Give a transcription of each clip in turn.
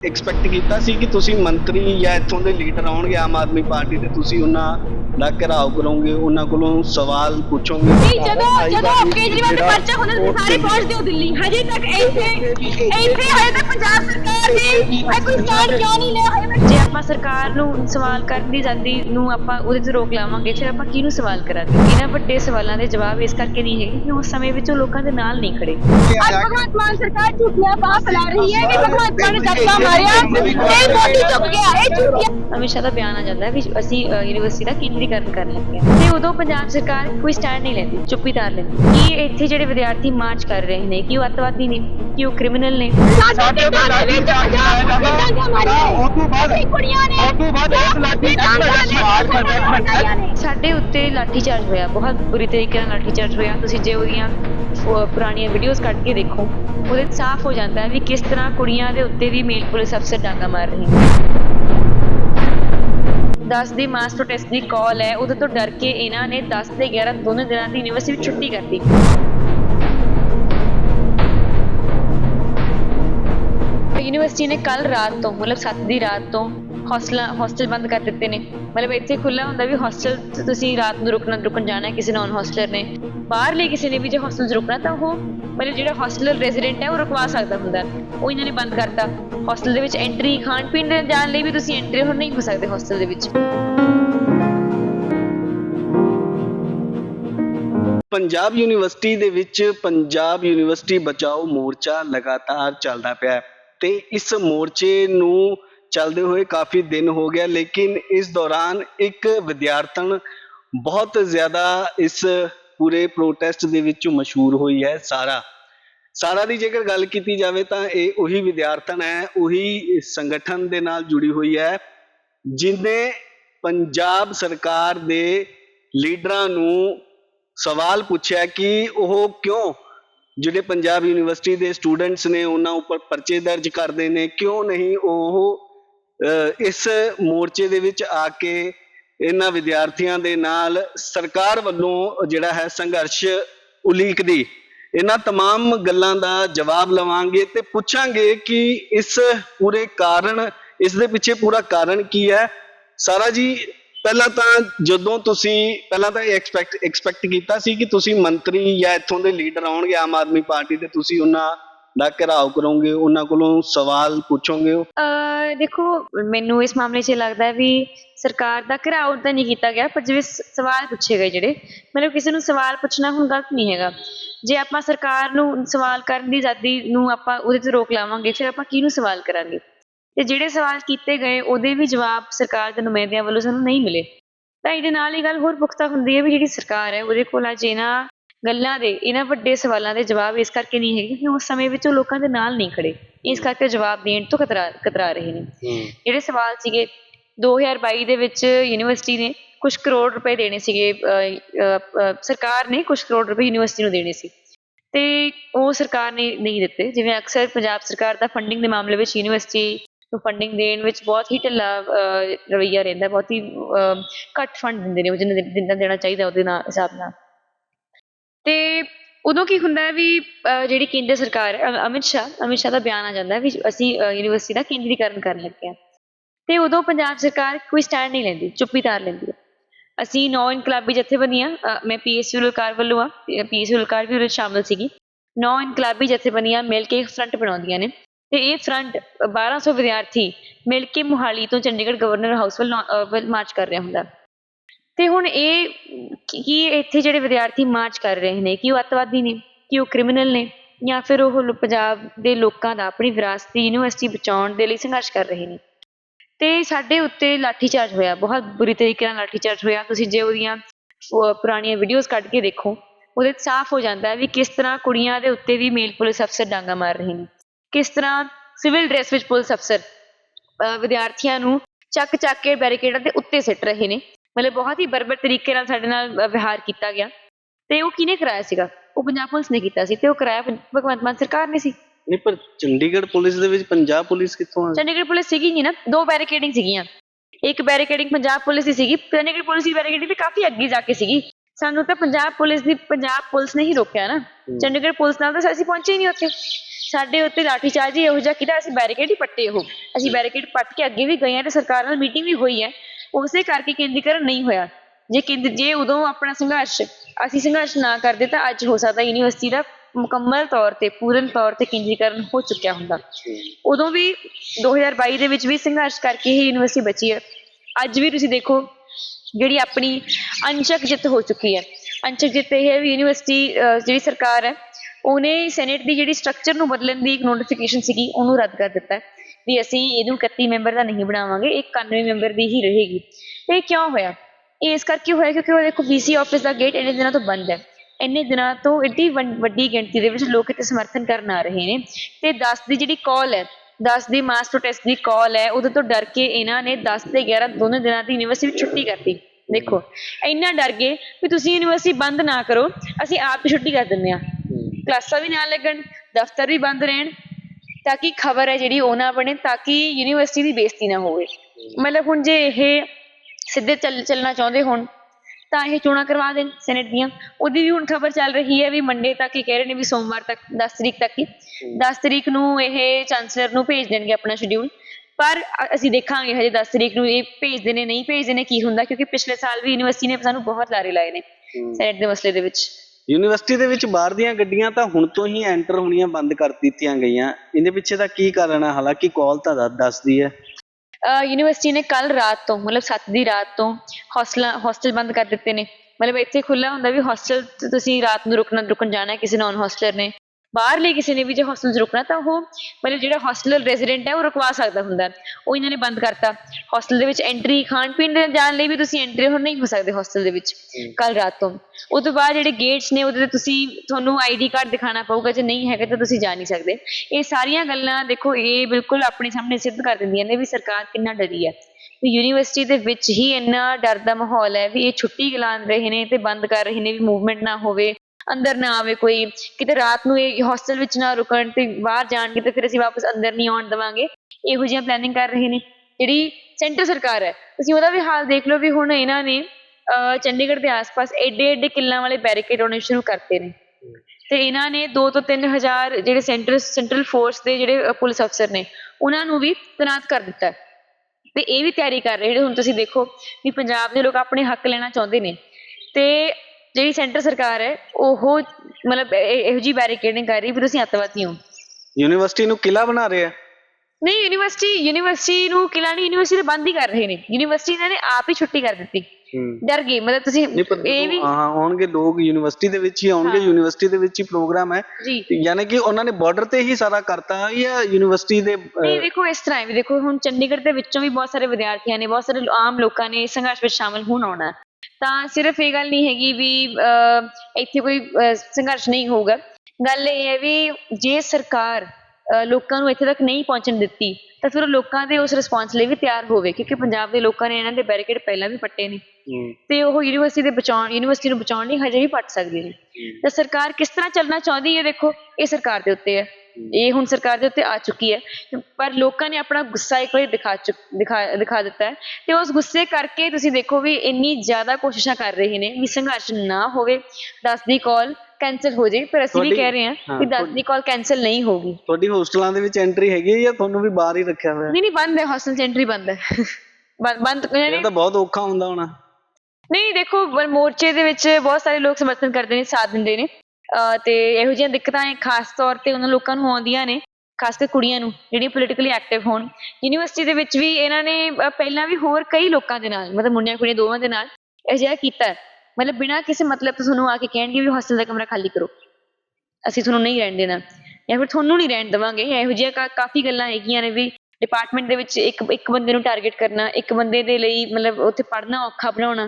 Expect ਕੀਤਾ ਸੀ ਕਿ ਤੁਸੀਂ ਮੰਤਰੀ ਜਾਂ ਇੱਥੋਂ ਦੇ ਲੀਡਰ ਆਉਣਗੇ ਆਮ ਆਦਮੀ ਪਾਰਟੀ ਦੇ ਤੁਸੀਂ ਉਹਨਾਂ ਦਾ ਘਿਰਾਓ ਕਰੋਗੇ ਉਹਨਾਂ ਕੋਲੋਂ ਸਵਾਲ ਪੁੱਛੋਗੇ। ਨਹੀਂ ਜਦੋਂ ਜਦੋਂ ਕੇਜਰੀਵਾਲ ਦੇ ਪਰਚਾ ਹੁੰਦਾ ਸਾਰੇ ਪਹੁੰਚਦੇ ਹੋ ਦਿੱਲੀ। ਹਜੇ ਤੱਕ ਇੱਥੇ ਇੱਥੇ ਹਜੇ ਤੱਕ ਪੰਜਾਬ ਸਰਕਾਰ ਨੇ ਕੋਈ ਸਟੈਂਡ ਕਿਉਂ ਨਹੀਂ ਲਿਆ? ਹੋਇਆ ਜੇ ਆਪਾਂ ਸਰਕਾਰ ਨੂੰ ਸਵਾਲ ਕਰਨ ਦੀ ਜਾਂਦੀ ਨੂੰ ਆਪਾਂ ਉਹਦੇ ਤੇ ਰੋਕ ਲਾਵਾਂਗੇ ਫਿਰ ਆਪਾਂ ਕਿਹਨੂੰ ਸਵਾਲ ਕਰਾਂਗੇ? ਇਹਨਾਂ ਵੱਡੇ ਸਵਾਲਾਂ ਦੇ ਜਵਾਬ ਇਸ ਕਰਕੇ ਨਹੀਂ ਹੈਗੇ ਕਿ ਉਸ ਸਮੇਂ ਵਿੱਚ ਉਹ ਲੋਕਾਂ ਦੇ ਨਾਲ ਨਹੀਂ ਖੜੇ। ਅੱਜ ਭਗਵੰਤ ਮਾਨ ਸਰਕਾਰ ਝੂਠੀਆਂ ਬਾਹ ਫੈਲਾ ਰਹੀ ਹੈ ਕਿ ਭਗਵੰਤ ਮਾਨ ਨੇ ਧੱਕਾ ਮਾਰਿਆ ਇਹ ਮੋਦੀ ਝੁਕ ਗਿਆ ਇਹ ਝੂਠੀਆਂ ਅਮਿਤ ਸ਼ਾਹ ਦਾ ਬਿਆਨ ਆ ਜਾਂਦਾ ਹੈ ਵੀ ਅਸੀਂ ਯੂਨੀਵਰਸਿਟੀ ਦਾ ਕੇਂਦਰੀਕਰਨ ਕਰਨ ਲੱਗੇ ਹਾਂ। ਤੇ ਉਦੋਂ ਪੰਜਾਬ ਸਰਕਾਰ ਕੋਈ ਸਟੈਂਡ ਨਹੀਂ ਲੈਂਦੀ ਚੁੱਪੀ ਧਾਰ ਲੈਂਦੀ। ਕਿ ਇੱਥੇ ਜਿਹੜੇ ਵਿਦਿਆਰਥੀ ਮਾਰਚ ਕਰ ਰਹੇ ਨੇ ਕਿ ਉਹ ਅੱਤਵਾਦੀ ਨੇ ਕਿ ਉਹ ਕ੍ਰਿਮੀਨਲ ਨੇ। ਸਾਡੇ ਪਿੰਡਾਂ ਦੇ ਵਿੱਚ ਬਾਅਦ ਕੁੜੀਆਂ ਨੇ। ਉਸ ਤੋਂ ਬਾਅਦ ਇਸ ਲਾਠੀ ਚਾਰਜ ਸਾਡੇ ਉੱਤੇ ਲਾਠੀਚਾਰਜ ਹੋਇਆ ਬਹੁਤ ਬੁਰੀ ਤਰੀਕੇ ਨਾਲ ਲਾਠੀਚਾਰਜ ਹੋਇਆ। ਤੁਸੀਂ ਜੇ ਉਹਦੀਆਂ ਪੁਰਾਣੀਆਂ ਵੀਡੀਓਜ਼ ਕੱਢ ਕੇ ਦੇਖੋ ਉਹਦੇ ਸਾਫ਼ ਹੋ ਜਾਂਦਾ ਹੈ ਵੀ ਕਿਸ ਤਰ੍ਹਾਂ ਕੁੜੀਆਂ ਦੇ ਉੱਤੇ ਵੀ ਮੇਲ ਪੁਲਿਸ ਅਫਸਰ ਡਾਂਗਾ ਮਾਰ ਰਹੇ ਨੇ 10 ਦੀ ਮਾਸ ਪ੍ਰੋਟੈਸਟ ਦੀ ਕਾਲ ਹੈ ਉਹਦੇ ਤੋਂ ਡਰ ਕੇ ਇਹਨਾਂ ਨੇ 10 ਤੇ 11 ਦੋਨੋਂ ਦਿਨਾਂ ਦੀ ਯੂਨੀਵਰਸਿਟੀ ਵਿੱਚ ਛੁੱਟੀ ਕਰਤੀ ਯੂਨੀਵਰਸਿਟੀ ਨੇ ਕੱਲ ਰਾਤ ਤੋਂ, ਮਤਲਬ 7 ਦੀ ਰਾਤ ਤੋਂ ਹੌਸਟਲ ਹੌਸਟਲ ਬੰਦ ਕਰ ਦਿੱਤੇ ਨੇ। ਮਤਲਬ ਇੱਥੇ ਖੁੱਲਾ ਹੁੰਦਾ ਵੀ ਹੌਸਟਲ ਤੁਸੀਂ ਰਾਤ ਨੂੰ ਰੁਕਣਾ, ਰੁਕਣ ਜਾਣਾ ਕਿਸੇ ਨੌਨ ਹੌਸਟਲਰ ਨੇ। ਬਾਹਰਲੇ ਕਿਸੇ ਨੇ ਵੀ ਜੇ ਹੌਸਟਲ 'ਚ ਰੁਕਣਾ ਤਾਂ ਉਹ ਮਤਲਬ ਜਿਹੜਾ ਹੌਸਟਲਰ ਰੈਜ਼ੀਡੈਂਟ ਹੈ ਉਹ ਰੁਕਵਾ ਸਕਦਾ ਹੁੰਦਾ। ਉਹ ਇਹਨਾਂ ਨੇ ਬੰਦ ਕਰਤਾ। ਹੌਸਟਲ ਦੇ ਵਿੱਚ ਐਂਟਰੀ ਖਾਣ ਪੀਣ ਦੇ ਜਾਣ ਲਈ ਵੀ ਤੁਸੀਂ ਐਂਟਰੀ ਹੁਣ ਨਹੀਂ ਹੋ ਸਕਦੇ ਹੌਸਟਲ ਦੇ ਵਿੱਚ। ਪੰਜਾਬ ਯੂਨੀਵਰਸਿਟੀ ਦੇ ਵਿੱਚ ਪੰਜਾਬ ਯੂਨੀਵਰਸਿਟੀ ਬਚਾਓ ਮੋਰਚਾ ਲਗਾਤਾਰ ਚੱਲਦਾ ਪਿਆ ਹੈ। ਤੇ ਇਸ ਮੋਰਚੇ ਨੂੰ ਚੱਲਦੇ ਹੋਏ ਕਾਫੀ ਦਿਨ ਹੋ ਗਿਆ, ਲੇਕਿਨ ਇਸ ਦੌਰਾਨ ਇੱਕ ਵਿਦਿਆਰਥਣ ਬਹੁਤ ਜ਼ਿਆਦਾ ਇਸ ਪੂਰੇ ਪ੍ਰੋਟੈਸਟ ਦੇ ਵਿੱਚ ਮਸ਼ਹੂਰ ਹੋਈ ਹੈ, ਸਾਰਾ। ਸਾਰਾ ਦੀ ਜੇਕਰ ਗੱਲ ਕੀਤੀ ਜਾਵੇ ਤਾਂ ਇਹ ਉਹੀ ਵਿਦਿਆਰਥਣ ਹੈ, ਉਹੀ ਸੰਗਠਨ ਦੇ ਨਾਲ ਜੁੜੀ ਹੋਈ ਹੈ, ਜਿਨੇ ਪੰਜਾਬ ਸਰਕਾਰ ਦੇ ਲੀਡਰਾਂ ਨੂੰ ਸਵਾਲ ਪੁੱਛਿਆ ਕਿ ਉਹ ਕਿਉਂ ਜਿਹੜੇ ਪੰਜਾਬ ਯੂਨੀਵਰਸਿਟੀ ਦੇ ਸਟੂਡੈਂਟਸ ਨੇ ਉਹਨਾਂ ਉੱਪਰ ਪਰਚੇ ਦਰਜ ਕਰਦੇ ਨੇ ਕਿਉਂ ਨਹੀਂ ਉਹ ਅਹ, ਇਸ ਮੋਰਚੇ ਦੇ ਵਿੱਚ ਆ ਕੇ ਇਹਨਾਂ ਵਿਦਿਆਰਥੀਆਂ ਦੇ ਨਾਲ ਸਰਕਾਰ ਵੱਲੋਂ ਜਿਹੜਾ ਹੈ ਸੰਘਰਸ਼ ਉਲੀਕਦੀ ਇਹਨਾਂ तमाम ਗੱਲਾਂ ਦਾ ਜਵਾਬ ਲਵਾਂਗੇ ਤੇ ਪੁੱਛਾਂਗੇ ਕਿ ਇਸ ਪੂਰੇ ਕਾਰਨ ਇਸ ਦੇ ਪਿੱਛੇ ਪੂਰਾ ਕਾਰਨ ਕੀ ਹੈ ਸਾਰਾ ਜੀ ਪਹਿਲਾਂ ਤਾਂ ਜਦੋਂ ਤੁਸੀਂ ਪਹਿਲਾਂ ਤਾਂ ਐਕਸਪੈਕਟ ਐਕਸਪੈਕਟ ਕੀਤਾ ਸੀ ਕਿ ਤੁਸੀਂ ਮੰਤਰੀ ਜਾਂ ਇੱਥੋਂ ਦੇ ਲੀਡਰ ਆਉਣਗੇ, ਆਮ ਆਦਮੀ ਪਾਰਟੀ ਦੇ ਤੁਸੀਂ ਉਹਨਾਂ ਦਾ ਘਿਰਾਓ ਕਰੋਗੇ, ਉਹਨਾਂ ਕੋਲੋਂ ਸਵਾਲ ਪੁੱਛੋਗੇ? ਅਹ, ਦੇਖੋ, ਮੈਨੂੰ ਇਸ ਮਾਮਲੇ 'ਚ ਲੱਗਦਾ ਹੈ ਵੀ ਸਰਕਾਰ ਦਾ ਘਿਰਾਓ ਤਾਂ ਨਹੀਂ ਕੀਤਾ ਗਿਆ, ਪਰ ਜਿਵੇਂ ਸ- ਸਵਾਲ ਪੁੱਛੇ ਗਏ ਜਿਹੜੇ, ਮਤਲਬ ਕਿਸੇ ਨੂੰ ਸਵਾਲ ਪੁੱਛਣਾ ਹੁਣ ਗਲਤ ਨਹੀਂ ਹੈਗਾ। ਜੇ ਆਪਾਂ ਸਰਕਾਰ ਨੂੰ ਸਵਾਲ ਕਰਨ ਦੀ ਆਜ਼ਾਦੀ ਨੂੰ ਆਪਾਂ ਉਹਦੇ ਤੇ ਰੋਕ ਲਾਵਾਂਗੇ, ਫਿਰ ਆਪਾਂ ਕਿਹਨੂੰ ਸਵਾਲ ਕਰਾਂਗੇ? ਤੇ ਜਿਹੜੇ ਸਵਾਲ ਕੀਤੇ ਗਏ ਉਹਦੇ ਵੀ ਜਵਾਬ ਸਰਕਾਰ ਦੇ ਨੁਮਾਇੰਦਿਆਂ ਵੱਲੋਂ ਸਾਨੂੰ ਨਹੀਂ ਮਿਲੇ। ਤਾਂ ਇਹਦੇ ਨਾਲ ਹੀ ਗੱਲ ਹੋਰ ਪੁਖਤਾ ਹੁੰਦੀ ਹੈ ਵੀ ਜਿਹੜੀ ਸਰਕਾਰ ਹੈ ਉਹਦੇ ਕੋਲ ਅੱਜ ਇਹਨਾਂ ਗੱਲਾਂ ਦੇ ਇਹਨਾਂ ਵੱਡੇ ਸਵਾਲਾਂ ਦੇ ਜਵਾਬ ਇਸ ਕਰਕੇ ਨਹੀਂ ਹੈਗੇ ਕਿ ਉਸ ਸਮੇਂ ਵਿੱਚ ਉਹ ਲੋਕਾਂ ਦੇ ਨਾਲ ਨਹੀਂ ਖੜੇ। ਇਸ ਕਰਕੇ ਜਵਾਬ ਦੇਣ ਤੋਂ ਕਤਰਾ ਕਤਰਾ ਰਹੇ ਨੇ। ਜਿਹੜੇ ਸਵਾਲ ਸੀਗੇ 2022 ਦੇ ਵਿੱਚ ਯੂਨੀਵਰਸਿਟੀ ਨੇ ਕੁਝ ਕਰੋੜ ਰੁਪਏ ਦੇਣੇ ਸੀਗੇ ਸਰਕਾਰ ਨੇ ਕੁਝ ਕਰੋੜ ਰੁਪਏ ਯੂਨੀਵਰਸਿਟੀ ਨੂੰ ਦੇਣੇ ਸੀ। ਤੇ ਉਹ ਸਰਕਾਰ ਨੇ ਨਹੀਂ ਦਿੱਤੇ। ਜਿਵੇਂ ਅਕਸਰ ਪੰਜਾਬ ਸਰਕਾਰ ਦਾ ਫੰਡਿੰਗ ਦੇ ਮਾਮਲੇ ਵਿੱਚ ਯੂਨੀਵਰਸਿਟੀ ਫੰਡਿੰਗ ਦੇਣ ਵਿੱਚ ਬਹੁਤ ਹੀ ਢਿੱਲਾ ਅਹ, ਰਵੱਈਆ ਰਹਿੰਦਾ ਬਹੁਤ ਹੀ ਘੱਟ ਫੰਡ ਦਿੰਦੇ ਨੇ ਉਹ ਜਿੰਨਾ ਜਿੰਨਾ ਦੇਣਾ ਚਾਹੀਦਾ ਉਹਦੇ ਨਾਲ ਹਿਸਾਬ ਨਾਲ। ਤੇ ਉਦੋਂ ਕੀ ਹੁੰਦਾ ਹੈ ਵੀ ਜਿਹੜੀ ਕੇਂਦਰ ਸਰਕਾਰ ਹੈ ਅਮਿਤ ਸ਼ਾਹ ਅਮਿਤ ਸ਼ਾਹ ਦਾ ਬਿਆਨ ਆ ਜਾਂਦਾ ਵੀ ਅਸੀਂ ਯੂਨੀਵਰਸਿਟੀ ਦਾ ਕੇਂਦਰੀਕਰਨ ਕਰਨ ਲੱਗੇ ਹਾਂ। ਤੇ ਉਦੋਂ ਪੰਜਾਬ ਸਰਕਾਰ ਕੋਈ ਸਟੈਂਡ ਨਹੀਂ ਲੈਂਦੀ ਚੁੱਪੀ ਤਾਰ ਲੈਂਦੀ ਹੈ। ਅਸੀਂ ਨੌ ਇਨਕਲਾਬੀ ਜਥੇਬੰਦੀਆਂ ਅ, ਮੈਂ ਪੀਐਸਯੂ ਲਲਕਾਰ ਵੱਲੋਂ ਆ ਪੀਐਸਯੂ ਲਲਕਾਰ ਵੀ ਉਹਦੇ 'ਚ ਸ਼ਾਮਲ ਸੀਗੀ। ਨੌ ਇਨਕਲਾਬੀ ਜਥੇਬੰਦੀਆਂ ਮਿਲ ਕੇ ਫਰੰਟ ਬਣਾਉਂਦੀਆਂ ਨੇ। ਤੇ ਇਹ ਫਰੰਟ 1200 ਵਿਦਿਆਰਥੀ ਮਿਲ ਕੇ ਮੁਹਾਲੀ ਤੋਂ ਚੰਡੀਗੜ੍ਹ ਗਵਰਨਰ ਹਾਊਸ ਵੱਲ ਵੱਲ ਮਾਰਚ ਕਰ ਰਿਹਾ ਹੁੰਦਾ। ਤੇ ਹੁਣ ਇਹ ਕੀ ਇੱਥੇ ਜਿਹੜੇ ਵਿਦਿਆਰਥੀ ਮਾਰਚ ਕਰ ਰਹੇ ਨੇ, ਕਿ ਉਹ ਅੱਤਵਾਦੀ ਨੇ, ਕਿ ਉਹ ਕ੍ਰਿਮੀਨਲ ਨੇ, ਜਾਂ ਫਿਰ ਉਹ ਪੰਜਾਬ ਦੇ ਲੋਕਾਂ ਦਾ ਆਪਣੀ ਵਿਰਾਸਤੀ ਯੂਨੀਵਰਸਿਟੀ ਬਚਾਉਣ ਦੇ ਲਈ ਸੰਘਰਸ਼ ਕਰ ਰਹੇ ਨੇ। ਤੇ ਸਾਡੇ ਉੱਤੇ ਲਾਠੀਚਾਰਜ ਹੋਇਆ, ਬਹੁਤ ਬੁਰੀ ਤਰੀਕੇ ਨਾਲ ਲਾਠੀਚਾਰਜ ਹੋਇਆ। ਤੁਸੀਂ ਜੇ ਉਹਦੀਆਂ ਫੋ- ਪੁਰਾਣੀਆਂ ਵੀਡੀਓਜ਼ ਕੱਢ ਕੇ ਦੇਖੋ, ਉਹਦੇ ਸਾਫ਼ ਹੋ ਜਾਂਦਾ ਹੈ ਵੀ ਕਿਸ ਤਰ੍ਹਾਂ ਕੁੜੀਆਂ ਦੇ ਉੱਤੇ ਵੀ ਮੇਲ ਪੁਲਿਸ ਅਫਸਰ ਡਾਂਗਾ ਮਾਰ ਰਹੇ ਨੇ। ਕਿਸ ਤਰ੍ਹਾਂ ਸਿਵਲ ਡਰੈਸ ਵਿੱਚ ਪੁਲਿਸ ਅਫਸਰ ਵਿਦਿਆਰਥੀਆਂ ਨੂੰ ਚੱਕ ਚੱਕ ਕੇ ਬੈਰੀਕੇਡਾਂ ਦੇ ਉੱਤੇ ਸਿੱਟ ਰਹੇ ਨੇ। ਮਤਲਬ ਬਹੁਤ ਹੀ ਬਰਬਰ ਤਰੀਕੇ ਨਾਲ ਸਾਡੇ ਨਾਲ ਅਹ, ਵਿਹਾਰ ਕੀਤਾ ਗਿਆ। ਤੇ ਉਹ ਕਿਹਨੇ ਕਰਾਇਆ ਸੀਗਾ? ਉਹ ਪੰਜਾਬ ਪੁਲਿਸ ਨੇ ਕੀਤਾ ਸੀ ਤੇ ਉਹ ਕਰਾਇਆ ਭਗਵੰਤ ਮਾਨ ਸਰਕਾਰ ਨੇ ਸੀ। ਨਹੀਂ ਪਰ ਚੰਡੀਗੜ੍ਹ ਪੁਲਿਸ ਦੇ ਵਿੱਚ ਪੰਜਾਬ ਪੁਲਿਸ ਕਿੱਥੋਂ ਆ? ਚੰਡੀਗੜ੍ਹ ਪੁਲਿਸ ਸੀਗੀ ਨਹੀਂ ਨਾ ਦੋ ਬੈਰੀਕੇਡਿੰਗ ਸੀਗੀਆਂ। ਇੱਕ ਬੈਰੀਕੇਡਿੰਗ ਪੰਜਾਬ ਪੁਲਿਸ ਦੀ ਸੀਗੀ ਚੰਡੀਗੜ੍ਹ ਪੁਲਿਸ ਦੀ ਬੈਰੀਕੇਡਿੰਗ ਤੇ ਕਾਫੀ ਅੱਗੇ ਜਾ ਕੇ ਸੀਗੀ। ਸਾਨੂੰ ਤਾਂ ਪੰਜਾਬ ਪੁਲਿਸ ਦੀ ਪੰਜਾਬ ਪੁਲਿਸ ਨੇ ਹੀ ਰੋਕਿਆ ਨਾ। ਚੰਡੀਗੜ੍ਹ ਪੁਲਿਸ ਨਾਲ ਤਾਂ ਅਸੀਂ ਪਹੁੰਚੇ ਹੀ ਨਹੀਂ ਉੱਥੇ। ਸਾਡੇ ਉੱਤੇ ਲਾਠੀਚਾਰਜ ਹੀ ਇਹੋ ਜਿਹਾ ਕੀਤਾ, ਅਸੀਂ ਬੈਰੀਕੇਡ ਹੀ ਪੱਟੇ ਉਹ। ਅਸੀਂ ਬੈਰੀਕੇਡ ਪੱਟ ਕੇ ਅੱਗੇ ਵੀ ਗਏ ਹਾਂ ਤੇ ਸਰਕਾਰ ਨਾਲ ਮੀਟਿੰਗ ਵੀ ਹੋਈ ਹੈ। ਉਸੇ ਕਰਕੇ ਕੇਂਦਰੀਕਰਨ ਨਹੀਂ ਹੋਇਆ। ਜੇ ਕੇਂਦਰ ਜੇ ਉਦੋਂ ਆਪਣਾ ਸੰਘਰਸ਼, ਅਸੀਂ ਸੰਘਰਸ਼ ਨਾ ਕਰਦੇ ਤਾਂ ਅੱਜ ਹੋ ਸਕਦਾ ਯੂਨੀਵਰਸਿਟੀ ਦਾ ਮੁਕੰਮਲ ਤੌਰ ਤੇ, ਪੂਰਨ ਤੌਰ ਤੇ ਕੇਂਦਰੀਕਰਨ ਹੋ ਚੁੱਕਿਆ ਹੁੰਦਾ। ਉਦੋਂ ਵੀ 2022 ਦੇ ਵਿੱਚ ਵੀ ਸੰਘਰਸ਼ ਕਰਕੇ ਹੀ ਯੂਨੀਵਰਸਿਟੀ ਬਚੀ ਹੈ। ਅੱਜ ਵੀ ਤੁਸੀਂ ਦੇਖੋ, ਜਿਹੜੀ ਆਪਣੀ ਅੰਸ਼ਕ ਜਿੱਤ ਹੋ ਚੁੱਕੀ ਹੈ। ਅੰਸ਼ਕ ਜਿੱਤ ਇਹ ਹੈ ਵੀ ਯੂਨੀਵਰਸਿਟੀ ਜਿਹੜੀ ਸਰਕਾਰ ਹੈ ਉਹਨੇ ਸੈਨੇਟ ਦੀ ਜਿਹੜੀ ਸਟਰਕਚਰ ਨੂੰ ਬਦਲਣ ਦੀ ਇੱਕ ਨੋਟੀਫਿਕੇਸ਼ਨ ਸੀਗੀ, ਉਹਨੂੰ ਰੱਦ ਕਰ ਦਿੱਤਾ ਵੀ ਅਸੀਂ ਇਹਨੂੰ 31 ਮੈਂਬਰ ਦਾ ਨਹੀਂ ਬਣਾਵਾਂਗੇ, ਇਹ 91 ਮੈਂਬਰ ਦੀ ਹੀ ਰਹੇਗੀ। ਇਹ ਕਿਉਂ ਹੋਇਆ? ਇਹ ਇਸ ਕਰਕੇ ਹੋਇਆ ਕਿਉਂਕਿ ਉਹ ਦੇਖੋ ਵੀਸੀ ਆਫਿਸ ਦਾ ਗੇਟ ਇੰਨੇ ਦਿਨਾਂ ਤੋਂ ਬੰਦ ਹੈ। ਇੰਨੇ ਦਿਨਾਂ ਤੋਂ ਇੱਡੀ ਵੱਡੀ ਗਿਣਤੀ ਦੇ ਵਿੱਚ ਲੋਕ ਇੱਥੇ ਸਮਰਥਨ ਕਰਨ ਆ ਰਹੇ ਨੇ। ਤੇ 10 ਦੀ ਜਿਹੜੀ ਕਾਲ ਹੈ 10 ਦੀ ਮਾਸ ਪ੍ਰੋਟੈਸਟ ਦੀ ਕਾਲ ਹੈ, ਉਹਦੇ ਤੋਂ ਡਰ ਕੇ ਇਹਨਾਂ ਨੇ 10 ਤੇ 11 ਦੋਨੋਂ ਦਿਨਾਂ ਦੀ ਯੂਨੀਵਰਸਿਟੀ ਛੁੱਟੀ ਕਰਤੀ। ਦੇਖੋ, ਇੰਨਾ ਡਰ ਗਏ ਵੀ ਤੁਸੀਂ ਯੂਨੀਵਰਸਿਟੀ ਬੰਦ ਨਾ ਕਰੋ, ਅਸੀਂ ਆਪ ਹੀ ਛੁੱਟੀ ਕਰ ਦਿੰਦੇ ਆ ਕਲਾਸਾਂ ਵੀ ਨਾ ਲੱਗਣ ਦਫ਼ਤਰ ਵੀ ਬੰਦ ਰਹਿਣ ਤਾਂ ਕਿ ਖਬਰ ਹੈ ਜਿਹੜੀ ਉਹ ਨਾ ਬਣੇ ਤਾਂ ਕਿ ਯੂਨੀਵਰਸਿਟੀ ਦੀ ਬੇਇੱਜ਼ਤੀ ਨਾ ਹੋਵੇ। ਮਤਲਬ ਹੁਣ ਜੇ ਇਹ ਸਿੱਧੇ ਚੱਲ ਚੱਲਣਾ ਚਾਹੁੰਦੇ ਹੋਣ ਤਾਂ ਇਹ ਚੋਣਾਂ ਕਰਵਾ ਦੇਣ ਸੈਨੇਟ ਦੀਆਂ। ਉਹਦੀ ਵੀ ਹੁਣ ਖਬਰ ਚੱਲ ਰਹੀ ਹੈ ਵੀ ਮੰਡੇ ਤੱਕ ਹੀ ਕਹਿ ਰਹੇ ਨੇ ਵੀ ਸੋਮਵਾਰ ਤੱਕ 10 ਤਰੀਕ ਤੱਕ ਹੀ। 10 ਤਰੀਕ ਨੂੰ ਇਹ ਚਾਂਸਲਰ ਨੂੰ ਭੇਜ ਦੇਣਗੇ ਆਪਣਾ ਸ਼ਡਿਊਲ ਪਰ ਅਸੀਂ ਦੇਖਾਂਗੇ ਹਜੇ 10 ਤਰੀਕ ਨੂੰ ਇਹ ਭੇਜਦੇ ਨੇ ਨਹੀਂ ਭੇਜਦੇ ਨੇ ਕੀ ਹੁੰਦਾ? ਕਿਉਂਕਿ ਪਿਛਲੇ ਸਾਲ ਵੀ ਯੂਨੀਵਰਸਿਟੀ ਨੇ ਸਾਨੂੰ ਬਹੁਤ ਲਾਰੇ ਲਾਏ ਨੇ ਸੈਨੇਟ ਦੇ ਮਸਲੇ ਦੇ ਵਿੱਚ। ਯੂਨੀਵਰਸਿਟੀ ਦੇ ਵਿੱਚ ਬਾਹਰ ਦੀਆਂ ਗੱਡੀਆਂ ਤਾਂ ਹੁਣ ਤੋਂ ਹੀ ਐਂਟਰ ਹੋਣੀਆਂ ਬੰਦ ਕਰ ਦਿੱਤੀਆਂ ਗਈਆਂ। ਇਹਦੇ ਪਿੱਛੇ ਦਾ ਕੀ ਕਾਰਨ ਹੈ ਹਾਲਾਂਕਿ ਕਾਲ ਤਾਂ ਦੱਸ- ਦੱਸਦੀ ਹੈ। ਯੂਨੀਵਰਸਿਟੀ ਨੇ ਕੱਲ ਰਾਤ ਤੋਂ, ਮਤਲਬ 7 ਦੀ ਰਾਤ ਤੋਂ ਹੌਸਟਲਾਂ ਹੌਸਟਲ ਬੰਦ ਕਰ ਦਿੱਤੇ ਨੇ। ਮਤਲਬ ਇੱਥੇ ਖੁੱਲਾ ਹੁੰਦਾ ਵੀ ਹੌਸਟਲ ਤੁਸੀਂ ਰਾਤ ਨੂੰ ਰੁਕਣਾ, ਰੁਕਣ ਜਾਣਾ ਹੈ, ਕਿਸੇ ਨਾਨ ਹੌਸਟਲਰ ਨੇ। ਬਾਹਰਲੇ ਕਿਸੇ ਨੇ ਵੀ ਜੇ ਹੌਸਟਲ 'ਚ ਰੁਕਣਾ ਤਾਂ ਉਹ ਮਤਲਬ ਜਿਹੜਾ ਹੌਸਟਲ ਰੈਜ਼ੀਡੈਂਟ ਹੈ ਉਹ ਰੁਕਵਾ ਸਕਦਾ ਹੁੰਦਾ। ਉਹ ਇਹਨਾਂ ਨੇ ਬੰਦ ਕਰਤਾ। ਹੌਸਟਲ ਦੇ ਵਿੱਚ ਐਂਟਰੀ ਖਾਣ ਪੀਣ ਦੇ ਜਾਣ ਲਈ ਵੀ ਤੁਸੀਂ ਐਂਟਰੀ ਹੁਣ ਨਹੀਂ ਹੋ ਸਕਦੇ ਹੌਸਟਲ ਦੇ ਵਿੱਚ ਕੱਲ ਰਾਤ ਤੋਂ। ਉਹ ਤੋਂ ਬਾਅਦ ਜਿਹੜੇ ਗੇਟਸ ਨੇ ਉਹਦੇ ਤੇ ਤੁਸੀਂ ਤੁਹਾਨੂੰ ਆਈਡੀ ਕਾਰਡ ਦਿਖਾਣਾ ਪਊਗਾ ਜੇ ਨਹੀਂ ਹੈਗਾ ਤਾਂ ਤੁਸੀਂ ਜਾ ਨਹੀਂ ਸਕਦੇ। ਇਹ ਸਾਰੀਆਂ ਗੱਲਾਂ ਦੇਖੋ ਇਹ ਬਿਲਕੁਲ ਆਪਣੇ ਸਾਹਮਣੇ ਸਿੱਧ ਕਰ ਦਿੰਦੀਆਂ ਨੇ ਵੀ ਸਰਕਾਰ ਕਿੰਨਾ ਡਰੀ ਹੈ। ਯੂਨੀਵਰਸਿਟੀ ਦੇ ਵਿੱਚ ਹੀ ਇੰਨਾ ਡਰ ਦਾ ਮਾਹੌਲ ਹੈ ਵੀ ਇਹ ਛੁੱਟੀ ਐਲਾਨ ਰਹੇ ਨੇ ਤੇ ਬੰਦ ਕਰ ਰਹੇ ਨੇ ਵੀ ਮੂਵਮੈਂਟ ਨਾ ਹੋਵੇ। ਅੰਦਰ ਨਾ ਆਵੇ ਕੋਈ। ਕਿਤੇ ਰਾਤ ਨੂੰ ਇਹ ਹੌਸਟਲ ਵਿੱਚ ਨਾ ਰੁਕਣ ਤੇ ਬਾਹਰ ਜਾਣਗੇ ਤੇ ਫਿਰ ਅਸੀਂ ਵਾਪਸ ਅੰਦਰ ਨਹੀਂ ਆਉਣ ਦੇਵਾਂਗੇ। ਇਹੋ ਜਿਹੀਆਂ ਪਲੈਨਿੰਗ ਕਰ ਰਹੇ ਨੇ। ਜਿਹੜੀ ਸੈਂਟਰ ਸਰਕਾਰ ਹੈ, ਤੁਸੀਂ ਉਹਦਾ ਵੀ ਹਾਲ ਦੇਖ ਲਓ ਵੀ ਹੁਣ ਇਹਨਾਂ ਨੇ ਚੰਡੀਗੜ੍ਹ ਦੇ ਆਸ-ਪਾਸ ਏਡੇ ਏਡੇ ਕਿੱਲਾਂ ਵਾਲੇ ਬੈਰੀਕੇਡ ਹੋਣੇ ਸ਼ੁਰੂ ਕਰਤੇ ਨੇ। ਤੇ ਇਹਨਾਂ ਨੇ 2 ਤੋਂ 3000 ਜਿਹੜੇ ਸੈਂਟਰ ਸੈਂਟਰਲ ਫੋਰਸ ਦੇ ਜਿਹੜੇ ਪੁਲਿਸ ਅਫਸਰ ਨੇ, ਉਹਨਾਂ ਨੂੰ ਵੀ ਤੈਨਾਤ ਕਰ ਦਿੱਤਾ ਤੇ ਇਹ ਵੀ ਤਿਆਰੀ ਕਰ ਰਹੇ ਜਿਹੜੇ ਹੁਣ ਤੁਸੀਂ ਦੇਖੋ ਵੀ ਪੰਜਾਬ ਦੇ ਲੋਕ ਆਪਣੇ ਹੱਕ ਲੈਣਾ ਚਾਹੁੰਦੇ ਨੇ। ਤੇ ਜਿਹੜੀ ਸੈਂਟਰ ਸਰਕਾਰ ਹੈ ਉਹ ਮਤਲਬ ਇਹ- ਇਹੋ ਜੀ ਬੈਰੀਕੇਡਿੰਗ ਕਰ ਰਹੀ ਵੀ ਤੁਸੀਂ ਅੱਤਵਾਦੀ ਹੋ। ਯੂਨੀਵਰਸਿਟੀ ਨੂੰ ਕਿਲਾ ਬਣਾ ਰਿਹਾ ਨਹੀਂ ਯੂਨੀਵਰਸਿਟੀ ਯੂਨੀਵਰਸਿਟੀ ਨੂੰ ਕਿਲਾ ਨਹੀਂ ਯੂਨੀਵਰਸਿਟੀ ਦੇ ਬੰਦ ਹੀ ਕਰ ਰਹੇ ਨੇ। ਯੂਨੀਵਰਸਿਟੀ ਇਹਨਾਂ ਨੇ ਆਪ ਹੀ ਛੁੱਟੀ ਕਰ ਦਿੱਤੀ। ਡਰ ਗਈ ਮਤਲਬ ਤੁਸੀਂ ਨਹੀਂ ਪਰ ਇਹ ਵੀ ਹਾਂ ਆਉਣਗੇ ਲੋਕ ਯੂਨੀਵਰਸਿਟੀ ਦੇ ਵਿੱਚ ਹੀ ਆਉਣਗੇ ਹਾਂ। ਯੂਨੀਵਰਸਿਟੀ ਦੇ ਵਿੱਚ ਹੀ ਪ੍ਰੋਗਰਾਮ ਹੈ। ਜੀ। ਯਾਨੀ ਕਿ ਉਹਨਾਂ ਨੇ ਬਾਰਡਰ ਤੇ ਹੀ ਸਾਰਾ ਕਰਤਾ ਜਾਂ ਯੂਨੀਵਰਸਿਟੀ ਦੇ ਅਹ, ਨਹੀਂ ਦੇਖੋ ਇਸ ਤਰ੍ਹਾਂ ਹੈ ਵੀ ਦੇਖੋ ਹੁਣ ਚੰਡੀਗੜ੍ਹ ਦੇ ਵਿੱਚੋਂ ਵੀ ਬਹੁਤ ਸਾਰੇ ਵਿਦਿਆਰਥੀਆਂ ਨੇ ਬਹੁਤ ਸਾਰੇ ਆਮ ਲੋਕਾਂ ਨੇ ਇਸ ਸੰਘਰਸ਼ ਵਿੱਚ ਸ਼ਾਮਲ ਹੋਣ ਆਉਣਾ। ਹੈ। ਤਾਂ ਸਿਰਫ ਇਹ ਗੱਲ ਨਹੀਂ ਹੈਗੀ ਵੀ ਇੱਥੇ ਕੋਈ ਸੰਘਰਸ਼ ਨਹੀਂ ਹੋਊਗਾ। ਗੱਲ ਇਹ ਹੈ ਵੀ ਜੇ ਸਰਕਾਰ ਲੋਕਾਂ ਨੂੰ ਇੱਥੇ ਤੱਕ ਨਹੀਂ ਪਹੁੰਚਣ ਦਿੱਤੀ ਤਾਂ ਫਿਰ ਲੋਕਾਂ ਦੇ ਉਸ ਰਿਸਪਾਂਸ ਲਈ ਵੀ ਤਿਆਰ ਹੋਵੇ ਕਿਉਂਕਿ ਪੰਜਾਬ ਦੇ ਲੋਕਾਂ ਨੇ ਇਹਨਾਂ ਦੇ ਬੈਰੀਕੇਡ ਪਹਿਲਾਂ ਵੀ ਪੱਟੇ ਨੇ। ਤੇ ਉਹ ਯੂਨੀਵਰਸਿਟੀ ਦੇ ਬਚਾਉਣ ਯੂਨੀਵਰਸਿਟੀ ਨੂੰ ਬਚਾਉਣ ਲਈ ਹਜੇ ਵੀ ਪੱਟ ਸਕਦੇ ਨੇ। ਤਾਂ ਸਰਕਾਰ ਕਿਸ ਤਰ੍ਹਾਂ ਚੱਲਣਾ ਚਾਹੁੰਦੀ ਹੈ ਦੇਖੋ ਇਹ ਸਰਕਾਰ ਦੇ ਉੱਤੇ ਹੈ। ਇਹ ਹੁਣ ਸਰਕਾਰ ਦੇ ਉੱਤੇ ਆ ਚੁੱਕੀ ਹੈ। ਪਰ ਲੋਕਾਂ ਨੇ ਆਪਣਾ ਗੁੱਸਾ ਇੱਕ ਵਾਰੀ ਦਿਖਾ ਦਿਖਾ ਦਿਖਾ ਦਿੱਤਾ ਹੈ ਤੇ ਉਸ ਗੁੱਸੇ ਕਰਕੇ ਤੁਸੀਂ ਦੇਖੋ ਵੀ ਇੰਨੀ ਜ਼ਿਆਦਾ ਕੋਸ਼ਿਸ਼ਾਂ ਕਰ ਰਹੇ ਨੇ ਵੀ ਸੰਘਰਸ਼ ਨਾ ਹੋਵੇ 10 ਦੀ ਕਾਲ ਕੈਨਸਲ ਹੋ ਜੇ। ਪਰ ਅਸੀਂ ਵੀ ਕਹਿ ਰਹੇ ਹਾਂ ਵੀ 10 ਤੁਹਾਡੀ- ਦੀ ਕਾਲ ਕੈਨਸਲ ਨਹੀਂ ਹੋਊਗੀ। ਤੁਹਾਡੀ ਹੋਸਟਲਾਂ ਦੇ ਵਿੱਚ ਐਂਟਰੀ ਹੈਗੀ ਹੈ ਜਾਂ ਤੁਹਾਨੂੰ ਵੀ ਬਾਹਰ ਹੀ ਰੱਖਿਆ ਹੋਇਆ? ਨਹੀਂ ਨਹੀਂ ਬੰਦ ਹੈ। ਹੌਸਟਲ ਚ entry ਬੰਦ ਹੈ। ਬੰਦ ਇਹ ਤਾਂ ਬਹੁਤ ਔਖਾ ਹੁੰਦਾ ਹੋਣਾ। ਨਹੀਂ ਦੇਖੋ ਮੋਰਚੇ ਦੇ ਵਿੱਚ ਬਹੁਤ ਸਾਰੇ ਲੋਕ ਸਮਰਥਨ ਕਰਦੇ ਨੇ ਸਾਥ ਦਿੰਦੇ ਨੇ। ਤੇ ਇਹੋ ਜਿਹੀਆਂ ਦਿੱਕਤਾਂ ਖਾਸ ਤੌਰ ਤੇ ਉਹਨਾਂ ਲੋਕਾਂ ਨੂੰ ਆਉਂਦੀਆਂ ਨੇ, ਖਾਸ ਕਰ ਕੁੜੀਆਂ ਨੂੰ, ਜਿਹੜੀਆਂ ਪੋਲੀਟੀਕਲੀ ਐਕਟਿਵ ਹੋਣ। ਯੂਨੀਵਰਸਿਟੀ ਦੇ ਵਿੱਚ ਵੀ ਇਹਨਾਂ ਨੇ ਪਹਿਲਾਂ ਵੀ ਹੋਰ ਕਈ ਲੋਕਾਂ ਦੇ ਨਾਲ, ਮਤਲਬ ਮੁੰਡਿਆਂ ਕੁੜੀਆਂ ਦੋਵਾਂ ਦੇ ਨਾਲ ਇਹ ਜਿਹਾ ਕੀਤਾ ਮਤਲਬ ਬਿਨਾਂ ਕਿਸੇ ਮਤਲਬ ਤੋਂ ਤੁਹਾਨੂੰ ਆ ਕੇ ਕਹਿਣਗੇ ਵੀ ਹੋਸਟਲ ਦਾ ਕਮਰਾ ਖਾਲੀ ਕਰੋ। ਅਸੀਂ ਤੁਹਾਨੂੰ ਨਹੀਂ ਰਹਿਣ ਦੇਣਾ। ਜਾਂ ਫਿਰ ਤੁਹਾਨੂੰ ਨਹੀਂ ਰਹਿਣ ਦੇਵਾਂਗੇ। ਇਹੋ ਜਿਹੀਆਂ ਕਾ- ਕਾਫੀ ਗੱਲਾਂ ਹੈਗੀਆਂ ਨੇ ਵੀ ਡਿਪਾਰਟਮੈਂਟ ਦੇ ਵਿੱਚ ਇੱਕ ਇੱਕ ਬੰਦੇ ਨੂੰ ਟਾਰਗੇਟ ਕਰਨਾ, ਇੱਕ ਬੰਦੇ ਦੇ ਲਈ ਮਤਲਬ ਉੱਥੇ ਪੜ੍ਹਨਾ ਔਖਾ ਬਣਾਉਣਾ।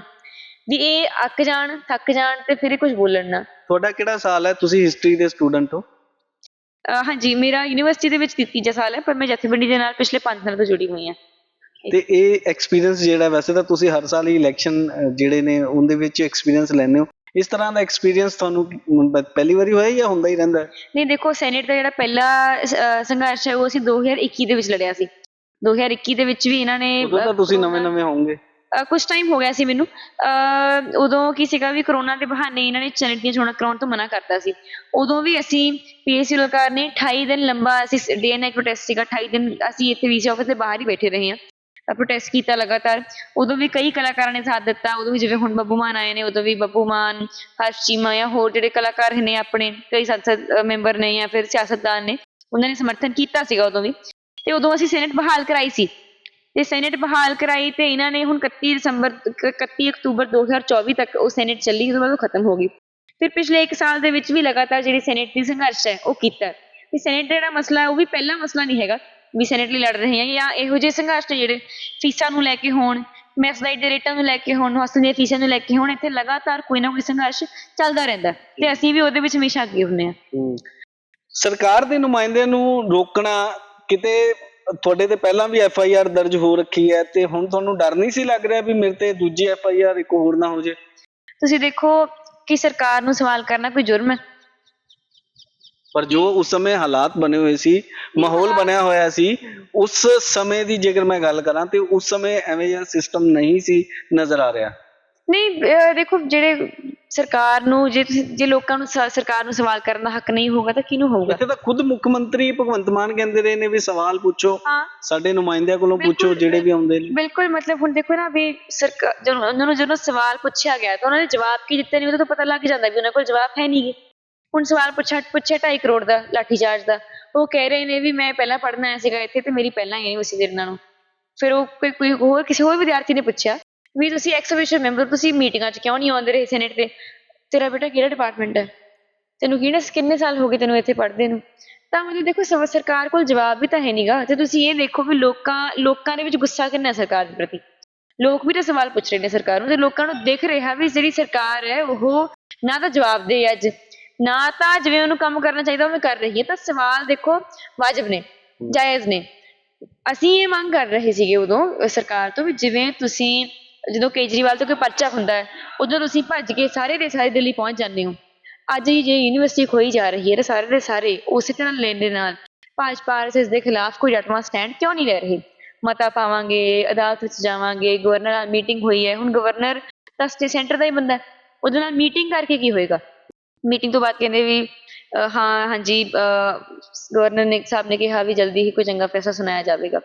ਵੀ ਇਹ ਅੱਕ ਜਾਣ, ਥੱਕ ਜਾਣ ਤੇ ਫਿਰ ਇਹ ਕੁਝ ਬੋਲਣ ਨਾ। ਤੁਹਾਡਾ ਕਿਹੜਾ ਸਾਲ ਹੈ? ਤੁਸੀਂ ਹਿਸਟਰੀ ਦੇ ਸਟੂਡੈਂਟ ਹੋ। ਅਹ ਹਾਂਜੀ ਮੇਰਾ ਯੂਨੀਵਰਸਿਟੀ ਦੇ ਵਿੱਚ ਤੀਜਾ ਸਾਲ ਹੈ ਪਰ ਮੈਂ ਜਥੇਬੰਦੀ ਦੇ ਨਾਲ ਪਿਛਲੇ 5 ਸਾਲ ਤੋਂ ਜੁੜੀ ਹੋਈ ਹਾਂ। ਤੇ ਇਹ ਐਕਸਪੀਰੀਅੰਸ ਜਿਹੜਾ ਵੈਸੇ ਤਾਂ ਤੁਸੀਂ ਹਰ ਸਾਲ ਹੀ ਇਲੈਕਸ਼ਨ ਜਿਹੜੇ ਨੇ ਉਹਦੇ ਵਿੱਚ ਐਕਸਪੀਰੀਅੰਸ ਲੈਂਦੇ ਹੋ। ਇਸ ਤਰ੍ਹਾਂ ਦਾ ਐਕਸਪੀਰੀਅੰਸ ਤੁਹਾਨੂੰ ਪ- ਪਹਿਲੀ ਵਾਰੀ ਹੋਇਆ ਜਾਂ ਹੁੰਦਾ ਹੀ ਰਹਿੰਦਾ ਹੈ? ਨਹੀਂ ਦੇਖੋ ਸੈਨੇਟ ਦਾ ਜਿਹੜਾ ਪਹਿਲਾ ਅਹ, ਸੰਘਰਸ਼ ਹੈ ਉਹ ਅਸੀਂ 2021 ਦੇ ਵਿੱਚ ਲੜਿਆ ਸੀ। 2021 ਦੇ ਵਿੱਚ ਵੀ ਇਹਨਾਂ ਨੇ ਉਦੋਂ ਤਾਂ ਤੁਸੀਂ ਨਵੇਂ ਨਵੇਂ ਹੋਵੋਗੇ। ਕੁਝ ਟਾਈਮ ਹੋ ਗਿਆ ਸੀ ਮੈਨੂੰ। ਉਦੋਂ ਕੀ ਸੀਗਾ ਵੀ ਕਰੋਨਾ ਦੇ ਬਹਾਨੇ ਇਹਨਾਂ ਨੇ ਸੈਨੇਟ ਦੀਆਂ ਚੋਣਾਂ ਕਰਾਉਣ ਤੋਂ ਮਨਾ ਕਰਤਾ ਸੀ। ਉਦੋਂ ਵੀ ਅਸੀਂ ਪੀਐਸਸੀ ਸਰਕਾਰ ਨੇ 28 ਦਿਨ ਲੰਬਾ ਅਸੀਂ ਡੇ ਪ੍ਰੋਟੈਸਟ ਸੀਗਾ 28 ਦਿਨ ਅਸੀਂ ਇੱਥੇ ਵੀਸੀ ਆਫਿਸ ਦੇ ਬਾਹਰ ਹੀ ਬੈਠੇ ਰਹੇ ਹਾਂ। ਪ੍ਰੋਟੈਸਟ ਕੀਤਾ ਲਗਾਤਾਰ। ਉਦੋਂ ਵੀ ਕਈ ਕਲਾਕਾਰਾਂ ਨੇ ਸਾਥ ਦਿੱਤਾ, ਉਦੋਂ ਵੀ ਜਿਵੇਂ ਹੁਣ ਬੱਬੂ ਮਾਨ ਆਏ ਨੇ, ਉਦੋਂ ਵੀ ਬੱਬੂ ਮਾਨ, ਹਰਸ਼ ਚੀਮਾ ਜਾਂ ਹੋਰ ਜਿਹੜੇ ਕਲਾਕਾਰ ਨੇ ਆਪਣੇ, ਕਈ ਸੰਸਦ ਮੈਂਬਰ ਨੇ ਜਾਂ ਫਿਰ ਸਿਆਸਤਦਾਨ ਨੇ, ਉਹਨਾਂ ਨੇ ਸਮਰਥਨ ਕੀਤਾ ਸੀਗਾ ਉਦੋਂ ਵੀ। ਤੇ ਉਦੋਂ ਅਸੀਂ ਸੈਨੇਟ ਬਹਾਲ ਕਰਾਈ ਸੀ। ਤੇ ਸੈਨੇਟ ਬਹਾਲ ਕਰਾਈ ਤੇ ਇਹਨਾਂ ਨੇ ਹੁਣ 31 ਦਸੰਬਰ 31 ਅਕਤੂਬਰ 2024 ਤੱਕ ਉਹ ਸੈਨੇਟ ਚੱਲੀ ਉਸ ਬਾਅਦ ਖਤਮ ਹੋ ਗਈ। ਫਿਰ ਪਿਛਲੇ 1 ਸਾਲ ਦੇ ਵਿੱਚ ਵੀ ਲਗਾਤਾਰ ਜਿਹੜੀ ਸੈਨੇਟ ਦੀ ਸੰਘਰਸ਼ ਹੈ, ਉਹ ਕੀਤਾ। ਤੇ ਸੈਨੇਟ ਦਾ ਜਿਹੜਾ ਮਸਲਾ ਉਹ ਵੀ ਪਹਿਲਾ ਮਸਲਾ ਨਹੀਂ ਹੈਗਾ ਵੀ ਸੈਨੇਟ ਲਈ ਲੜ ਰਹੇ ਹਾਂ ਜਾਂ ਇਹੋ ਜਿਹੇ ਸੰਘਰਸ਼ ਨੇ ਜਿਹੜੇ ਫੀਸਾਂ ਨੂੰ ਲੈ ਕੇ ਹੋਣ ਮੈਸਲਾਈਟ ਦੇ ਰੇਟਾਂ ਨੂੰ ਲੈ ਕੇ ਹੋਣ ਹੌਸਟਲ ਦੀਆਂ ਫੀਸਾਂ ਨੂੰ ਲੈ ਕੇ ਹੋਣ, ਇੱਥੇ ਲਗਾਤਾਰ ਕੋਈ ਨਾ ਕੋਈ ਸੰਘਰਸ਼ ਚੱਲਦਾ ਰਹਿੰਦਾ ਤੇ ਅਸੀਂ ਵੀ ਉਹਦੇ ਵਿੱਚ ਹਮੇਸ਼ਾ ਅੱਗੇ ਹੁੰਦੇ ਹਾਂ। ਸਰਕਾਰ ਦੇ ਨੁਮਾਇੰਦਿਆਂ ਨੂੰ ਰੋਕਣਾ ਕਿਤੇ ਤੁਹਾਡੇ ਤੇ ਪਹਿਲਾਂ ਵੀ ਐਫ ਆਈ ਆਰ ਦਰਜ ਹੋ ਰੱਖੀ ਹੈ ਤੇ ਹੁਣ ਤੁਹਾਨੂੰ ਡਰ ਨਹੀਂ ਸੀ ਲੱਗ ਰਿਹਾ ਵੀ ਮੇਰੇ ਤੇ ਦੂਜੀ ਐਫ ਆਈ ਆਰ ਇੱਕ ਹੋਰ ਨਾ ਹੋ ਜੇ? ਤੁਸੀਂ ਦੇਖੋ ਕਿ ਸਰਕਾਰ ਨੂੰ ਸਵਾਲ ਕਰਨਾ ਕੋਈ ਜੁਰਮ ਹੈ? ਪਰ ਜੋ ਉਸ ਸਮੇਂ ਹਾਲਾਤ ਬਣੇ ਹੋਏ ਸੀ ਮਾਹੌਲ ਬਣਿਆ ਹੋਇਆ ਸੀ ਉਸ ਸਮੇਂ ਦੀ ਜੇਕਰ ਮੈਂ ਗੱਲ ਕਰਾਂ ਤੇ ਉਸ ਸਮੇਂ ਐਵੇਂ ਜਿਹਾ ਸਿਸਟਮ ਨਹੀਂ ਸੀ ਨਜ਼ਰ ਆ ਰਿਹਾ। ਨਹੀਂ ਦੇਖੋ ਜਿਹੜੇ ਸਰਕਾਰ ਨੂੰ ਜੇ ਤੁਸੀਂ ਜੇ ਲੋਕਾਂ ਨੂੰ ਸ- ਸਰਕਾਰ ਨੂੰ ਸਵਾਲ ਕਰਨ ਦਾ ਹੱਕ ਨਹੀਂ ਹੋਊਗਾ ਤਾਂ ਕਿਹਨੂੰ ਹੋਊਗਾ? ਇੱਥੇ ਤਾਂ ਖੁਦ ਮੁੱਖ ਮੰਤਰੀ ਭਗਵੰਤ ਮਾਨ ਕਹਿੰਦੇ ਰਹੇ ਨੇ ਵੀ ਸਵਾਲ ਪੁੱਛੋ ਸਾਡੇ ਨੁਮਾਇੰਦਿਆਂ ਕੋਲੋਂ ਪੁੱਛੋ। ਜਿਹੜੇ ਵੀ ਆਉਂਦੇ ਨੇ। ਬਿਲਕੁਲ ਮਤਲਬ ਹੁਣ ਦੇਖੋ ਨਾ ਵੀ ਸਰਕਾਰ ਉਹਨਾਂ ਨੂੰ ਜਦੋਂ ਸਵਾਲ ਪੁੱਛਿਆ ਗਿਆ ਤਾਂ ਉਹਨਾਂ ਨੇ ਜਵਾਬ ਕੀ ਦਿੱਤੇ ਨਹੀਂ ਉਹਦਾ ਤਾਂ ਪਤਾ ਲੱਗ ਜਾਂਦਾ ਵੀ ਉਹਨਾਂ ਕੋਲ ਜਵਾਬ ਹੈ ਨਹੀਂ ਗੇ। ਹੁਣ ਸਵਾਲ ਪੁੱਛਿਆ ਪੁੱਛਿਆ 2.5 ਕਰੋੜ ਦਾ ਲਾਠੀ ਚਾਰਜ ਦਾ। ਉਹ ਕਹਿ ਰਹੇ ਨੇ ਵੀ ਮੈਂ ਪਹਿਲਾਂ ਪੜ੍ਹਨਾ ਆਇਆ ਸੀਗਾ ਇੱਥੇ ਤੇ ਮੇਰੀ ਪਹਿਲਾਂ ਹੀ ਯੂਨੀਵਰਸਿਟੀ ਦੇ ਨਾਲ ਫਿਰ ਉਹ ਕੋਈ ਕੋਈ ਹੋਰ ਕਿਸੇ ਹੋਰ ਵਿਦਿਆਰਥੀ ਨੇ ਪੁੱਛਿਆ ਵੀ ਤੁਸੀਂ ਐਕਸੀਬਿਸ਼ਨ ਮੈਂਬਰ ਤੁਸੀਂ ਮੀਟਿੰਗਾਂ 'ਚ ਕਿਉਂ ਨਹੀਂ ਆਉਂਦੇ ਰਹੇ ਸੈਨੇਟ ਤੇ? ਤੇਰਾ ਬੇਟਾ ਕਿਹੜਾ ਡਿਪਾਰਟਮੈਂਟ ਹੈ? ਤੈਨੂੰ ਕਿਹਨੇ ਕਿੰਨੇ ਸਾਲ ਹੋ ਗਏ ਤੈਨੂੰ ਇੱਥੇ ਪੜ੍ਹਦੇ ਨੂੰ? ਤਾਂ ਮਤਲਬ ਦੇਖੋ ਸਵ ਸਰਕਾਰ ਕੋਲ ਜਵਾਬ ਵੀ ਤਾਂ ਹੈ ਨਹੀਂਗਾ ਤੇ ਤੁਸੀਂ ਇਹ ਦੇਖੋ ਵੀ ਲੋਕਾਂ ਲੋਕਾਂ ਦੇ ਵਿੱਚ ਗੁੱਸਾ ਕਿੰਨਾ ਸਰਕਾਰ ਦੇ ਪ੍ਰਤੀ। ਲੋਕ ਵੀ ਤਾਂ ਸਵਾਲ ਪੁੱਛ ਰਹੇ ਨੇ ਸਰਕਾਰ ਨੂੰ ਤੇ ਲੋਕਾਂ ਨੂੰ ਦੇਖ ਰਿਹਾ ਵੀ ਜਿਹੜੀ ਸਰਕਾਰ ਹੈ, ਉਹ ਨਾ ਤਾਂ ਜਵਾਬ ਦੇ ਅੱਜ, ਨਾ ਤਾਂ ਜਿਵੇਂ ਉਹਨੂੰ ਕੰਮ ਕਰਨਾ ਚਾਹੀਦਾ ਉਵੇਂ ਕਰ ਰਹੀ ਹੈ। ਤਾਂ ਸਵਾਲ ਦੇਖੋ, ਵਾਜਬ ਨੇ, ਜਾਇਜ਼ ਨੇ। ਅਸੀਂ ਇਹ ਮੰਗ ਕਰ ਰਹੇ ਸੀਗੇ ਉਦੋਂ ਸਰਕਾਰ ਤੋਂ ਵੀ ਜਿਵੇਂ ਤੁਸੀਂ ਜਦੋਂ ਕੇਜਰੀਵਾਲ ਤੋਂ ਕੋਈ ਪਰਚਾ ਹੁੰਦਾ ਹੈ, ਉਦੋਂ ਤੁਸੀਂ ਭੱਜ ਕੇ ਸਾਰੇ ਦੇ ਸਾਰੇ ਦਿੱਲੀ ਪਹੁੰਚ ਜਾਂਦੇ ਹੋ। ਅੱਜ ਹੀ ਜੇ ਯੂਨੀਵਰਸਿਟੀ ਖੋਈ ਜਾ ਰਹੀ ਹੈ ਤਾਂ ਸਾਰੇ ਦੇ ਸਾਰੇ ਉਸੇ ਤਰ੍ਹਾਂ ਲੈਣ ਦੇ ਨਾਲ ਭਾਜਪਾ ਆਰਐਸਐਸ ਦੇ ਖਿਲਾਫ ਕੋਈ ਡਟਵਾਂ ਸਟੈਂਡ ਕਿਉਂ ਨਹੀਂ ਲੈ ਰਹੇ? ਮਤਾ ਪਾਵਾਂਗੇ, ਅਦਾਲਤ ਵਿੱਚ ਜਾਵਾਂਗੇ ਗਵਰਨਰ ਨਾਲ ਮੀਟਿੰਗ ਹੋਈ ਹੈ। ਹੁਣ ਗਵਰਨਰ ਤਾਂ ਸਟੇ ਸੈਂਟਰ ਦਾ ਹੀ ਬੰਦਾ ਉਹਦੇ ਨਾਲ ਮੀਟਿੰਗ ਕਰਕੇ ਕੀ ਹੋਏਗਾ? ਮੀਟਿੰਗ ਤੋਂ ਬਾਅਦ ਕਹਿੰਦੇ ਵੀ ਹਾਂ, ਹਾਂਜੀ ਗਵਰਨਰ ਨੇ, ਸਾਹਿਬ ਨੇ ਕਿਹਾ ਵੀ ਜਲਦੀ ਹੀ ਕੋਈ ਚੰਗਾ ਫੈਸਲਾ ਸੁਣਾਇਆ ਜਾਵੇਗਾ।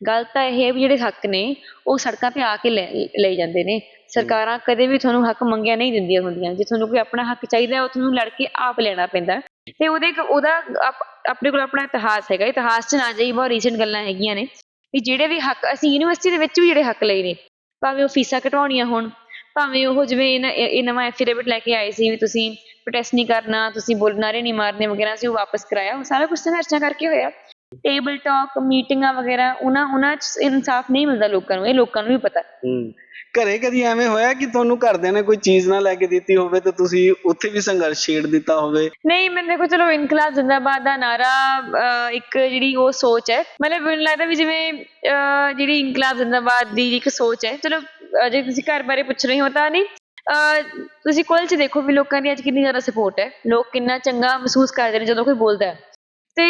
ਗੱਲ ਤਾਂ ਇਹ ਹੈ ਵੀ ਜਿਹੜੇ ਹੱਕ ਨੇ, ਉਹ ਸੜਕਾਂ ਤੇ ਆ ਕੇ ਲੈ ਲਈ ਜਾਂਦੇ ਨੇ। ਸਰਕਾਰਾਂ ਕਦੇ ਵੀ ਤੁਹਾਨੂੰ ਹੱਕ ਮੰਗਿਆ ਨਹੀਂ ਦਿੰਦੀਆਂ ਹੁੰਦੀਆਂ। ਜੇ ਤੁਹਾਨੂੰ ਕੋਈ ਆਪਣਾ ਹੱਕ ਚਾਹੀਦਾ ਉਹ ਤੁਹਾਨੂੰ ਲੜ ਕੇ ਆਪ ਲੈਣਾ ਪੈਂਦਾ ਹੈ। ਤੇ ਉਹਦੇ ਉਹਦਾ ਆਪਣੇ ਕੋਲ ਆਪਣਾ ਇਤਿਹਾਸ ਹੈਗਾ। ਇਤਿਹਾਸ 'ਚ ਨਾ ਜਾਈ ਬਹੁਤ ਰੀਸੈਂਟ ਗੱਲਾਂ ਹੈਗੀਆਂ ਨੇ ਵੀ ਜਿਹੜੇ ਵੀ ਹੱਕ, ਅਸੀਂ ਯੂਨੀਵਰਸਿਟੀ ਦੇ ਵਿੱਚ ਵੀ ਜਿਹੜੇ ਹੱਕ ਲਏ ਨੇ। ਭਾਵੇਂ ਉਹ ਫੀਸਾਂ ਘਟਾਉਣੀਆਂ ਹੋਣ, ਭਾਵੇਂ ਉਹ ਜਿਵੇਂ ਇਹ ਇਹ ਇਹ ਨਵਾਂ ਐਫੀਡੇਵਿਟ ਲੈ ਕੇ ਆਏ ਸੀ ਵੀ ਤੁਸੀਂ ਪ੍ਰੋਟੈਸਟ ਨਹੀਂ ਕਰਨਾ, ਤੁਸੀਂ ਬੋਲਨਾਰੇ ਨਹੀਂ ਮਾਰਨੇ ਵਗੈਰਾ ਸੀ ਉਹ ਵਾਪਸ ਕਰਾਇਆ। ਉਹ ਸਾਰਾ ਕੁਝ ਸੰਘਰਸ਼ਾਂ ਕਰਕੇ ਹੋਇਆ। ਟੇਬਲ ਟਾਕ ਮੀਟਿੰਗਾਂ ਵਗੈਰਾ ਉਹਨਾਂ ਉਹਨਾਂ 'ਚ ਇਨਸਾਫ ਨਹੀਂ ਮਿਲਦਾ ਲੋਕਾਂ ਨੂੰ ਇਹ ਲੋਕਾਂ ਨੂੰ ਵੀ ਪਤਾ ਹੂੰ। ਘਰੇ ਕਦੀ ਐਵੇਂ ਹੋਇਆ ਕਿ ਤੁਹਾਨੂੰ ਘਰਦਿਆਂ ਨੇ ਕੋਈ ਚੀਜ਼ ਨਾ ਲੈ ਕੇ ਦਿੱਤੀ ਹੋਵੇ ਤੇ ਤੁਸੀਂ ਉੱਥੇ ਵੀ ਸੰਘਰਸ਼ ਛੇੜ ਦਿੱਤਾ ਹੋਵੇ? ਨਹੀਂ ਮੈਂ ਦੇਖੋ ਚਲੋ ਇਨਕਲਾਬ ਜ਼ਿੰਦਾਬਾਦ ਦਾ ਨਾਰਾ ਅਹ, ਇੱਕ ਜਿਹੜੀ ਉਹ ਸੋਚ ਹੈ। ਮਤਲਬ ਮੈਨੂੰ ਲੱਗਦਾ ਵੀ ਜਿਵੇਂ ਅਹ, ਜਿਹੜੀ ਇਨਕਲਾਬ ਜ਼ਿੰਦਾਬਾਦ ਦੀ ਇੱਕ ਸੋਚ ਹੈ। ਚਲੋ ਅਹ, ਜੇ ਤੁਸੀਂ ਘਰ ਬਾਰੇ ਪੁੱਛ ਰਹੇ ਹੋ ਤਾਂ ਨਹੀਂ। ਅਹ, ਤੁਸੀਂ ਕੋਲ ਚ ਦੇਖੋ ਵੀ ਲੋਕਾਂ ਦੀ ਅੱਜ ਕਿੰਨੀ ਜ਼ਿਆਦਾ ਸਪੋਰਟ ਹੈ। ਲੋਕ ਕਿੰਨਾ ਚੰਗਾ ਮਹਿਸੂਸ ਕਰਦੇ ਨੇ ਜਦੋਂ ਕੋਈ ਬੋਲਦਾ ਹੈ। ਤੇ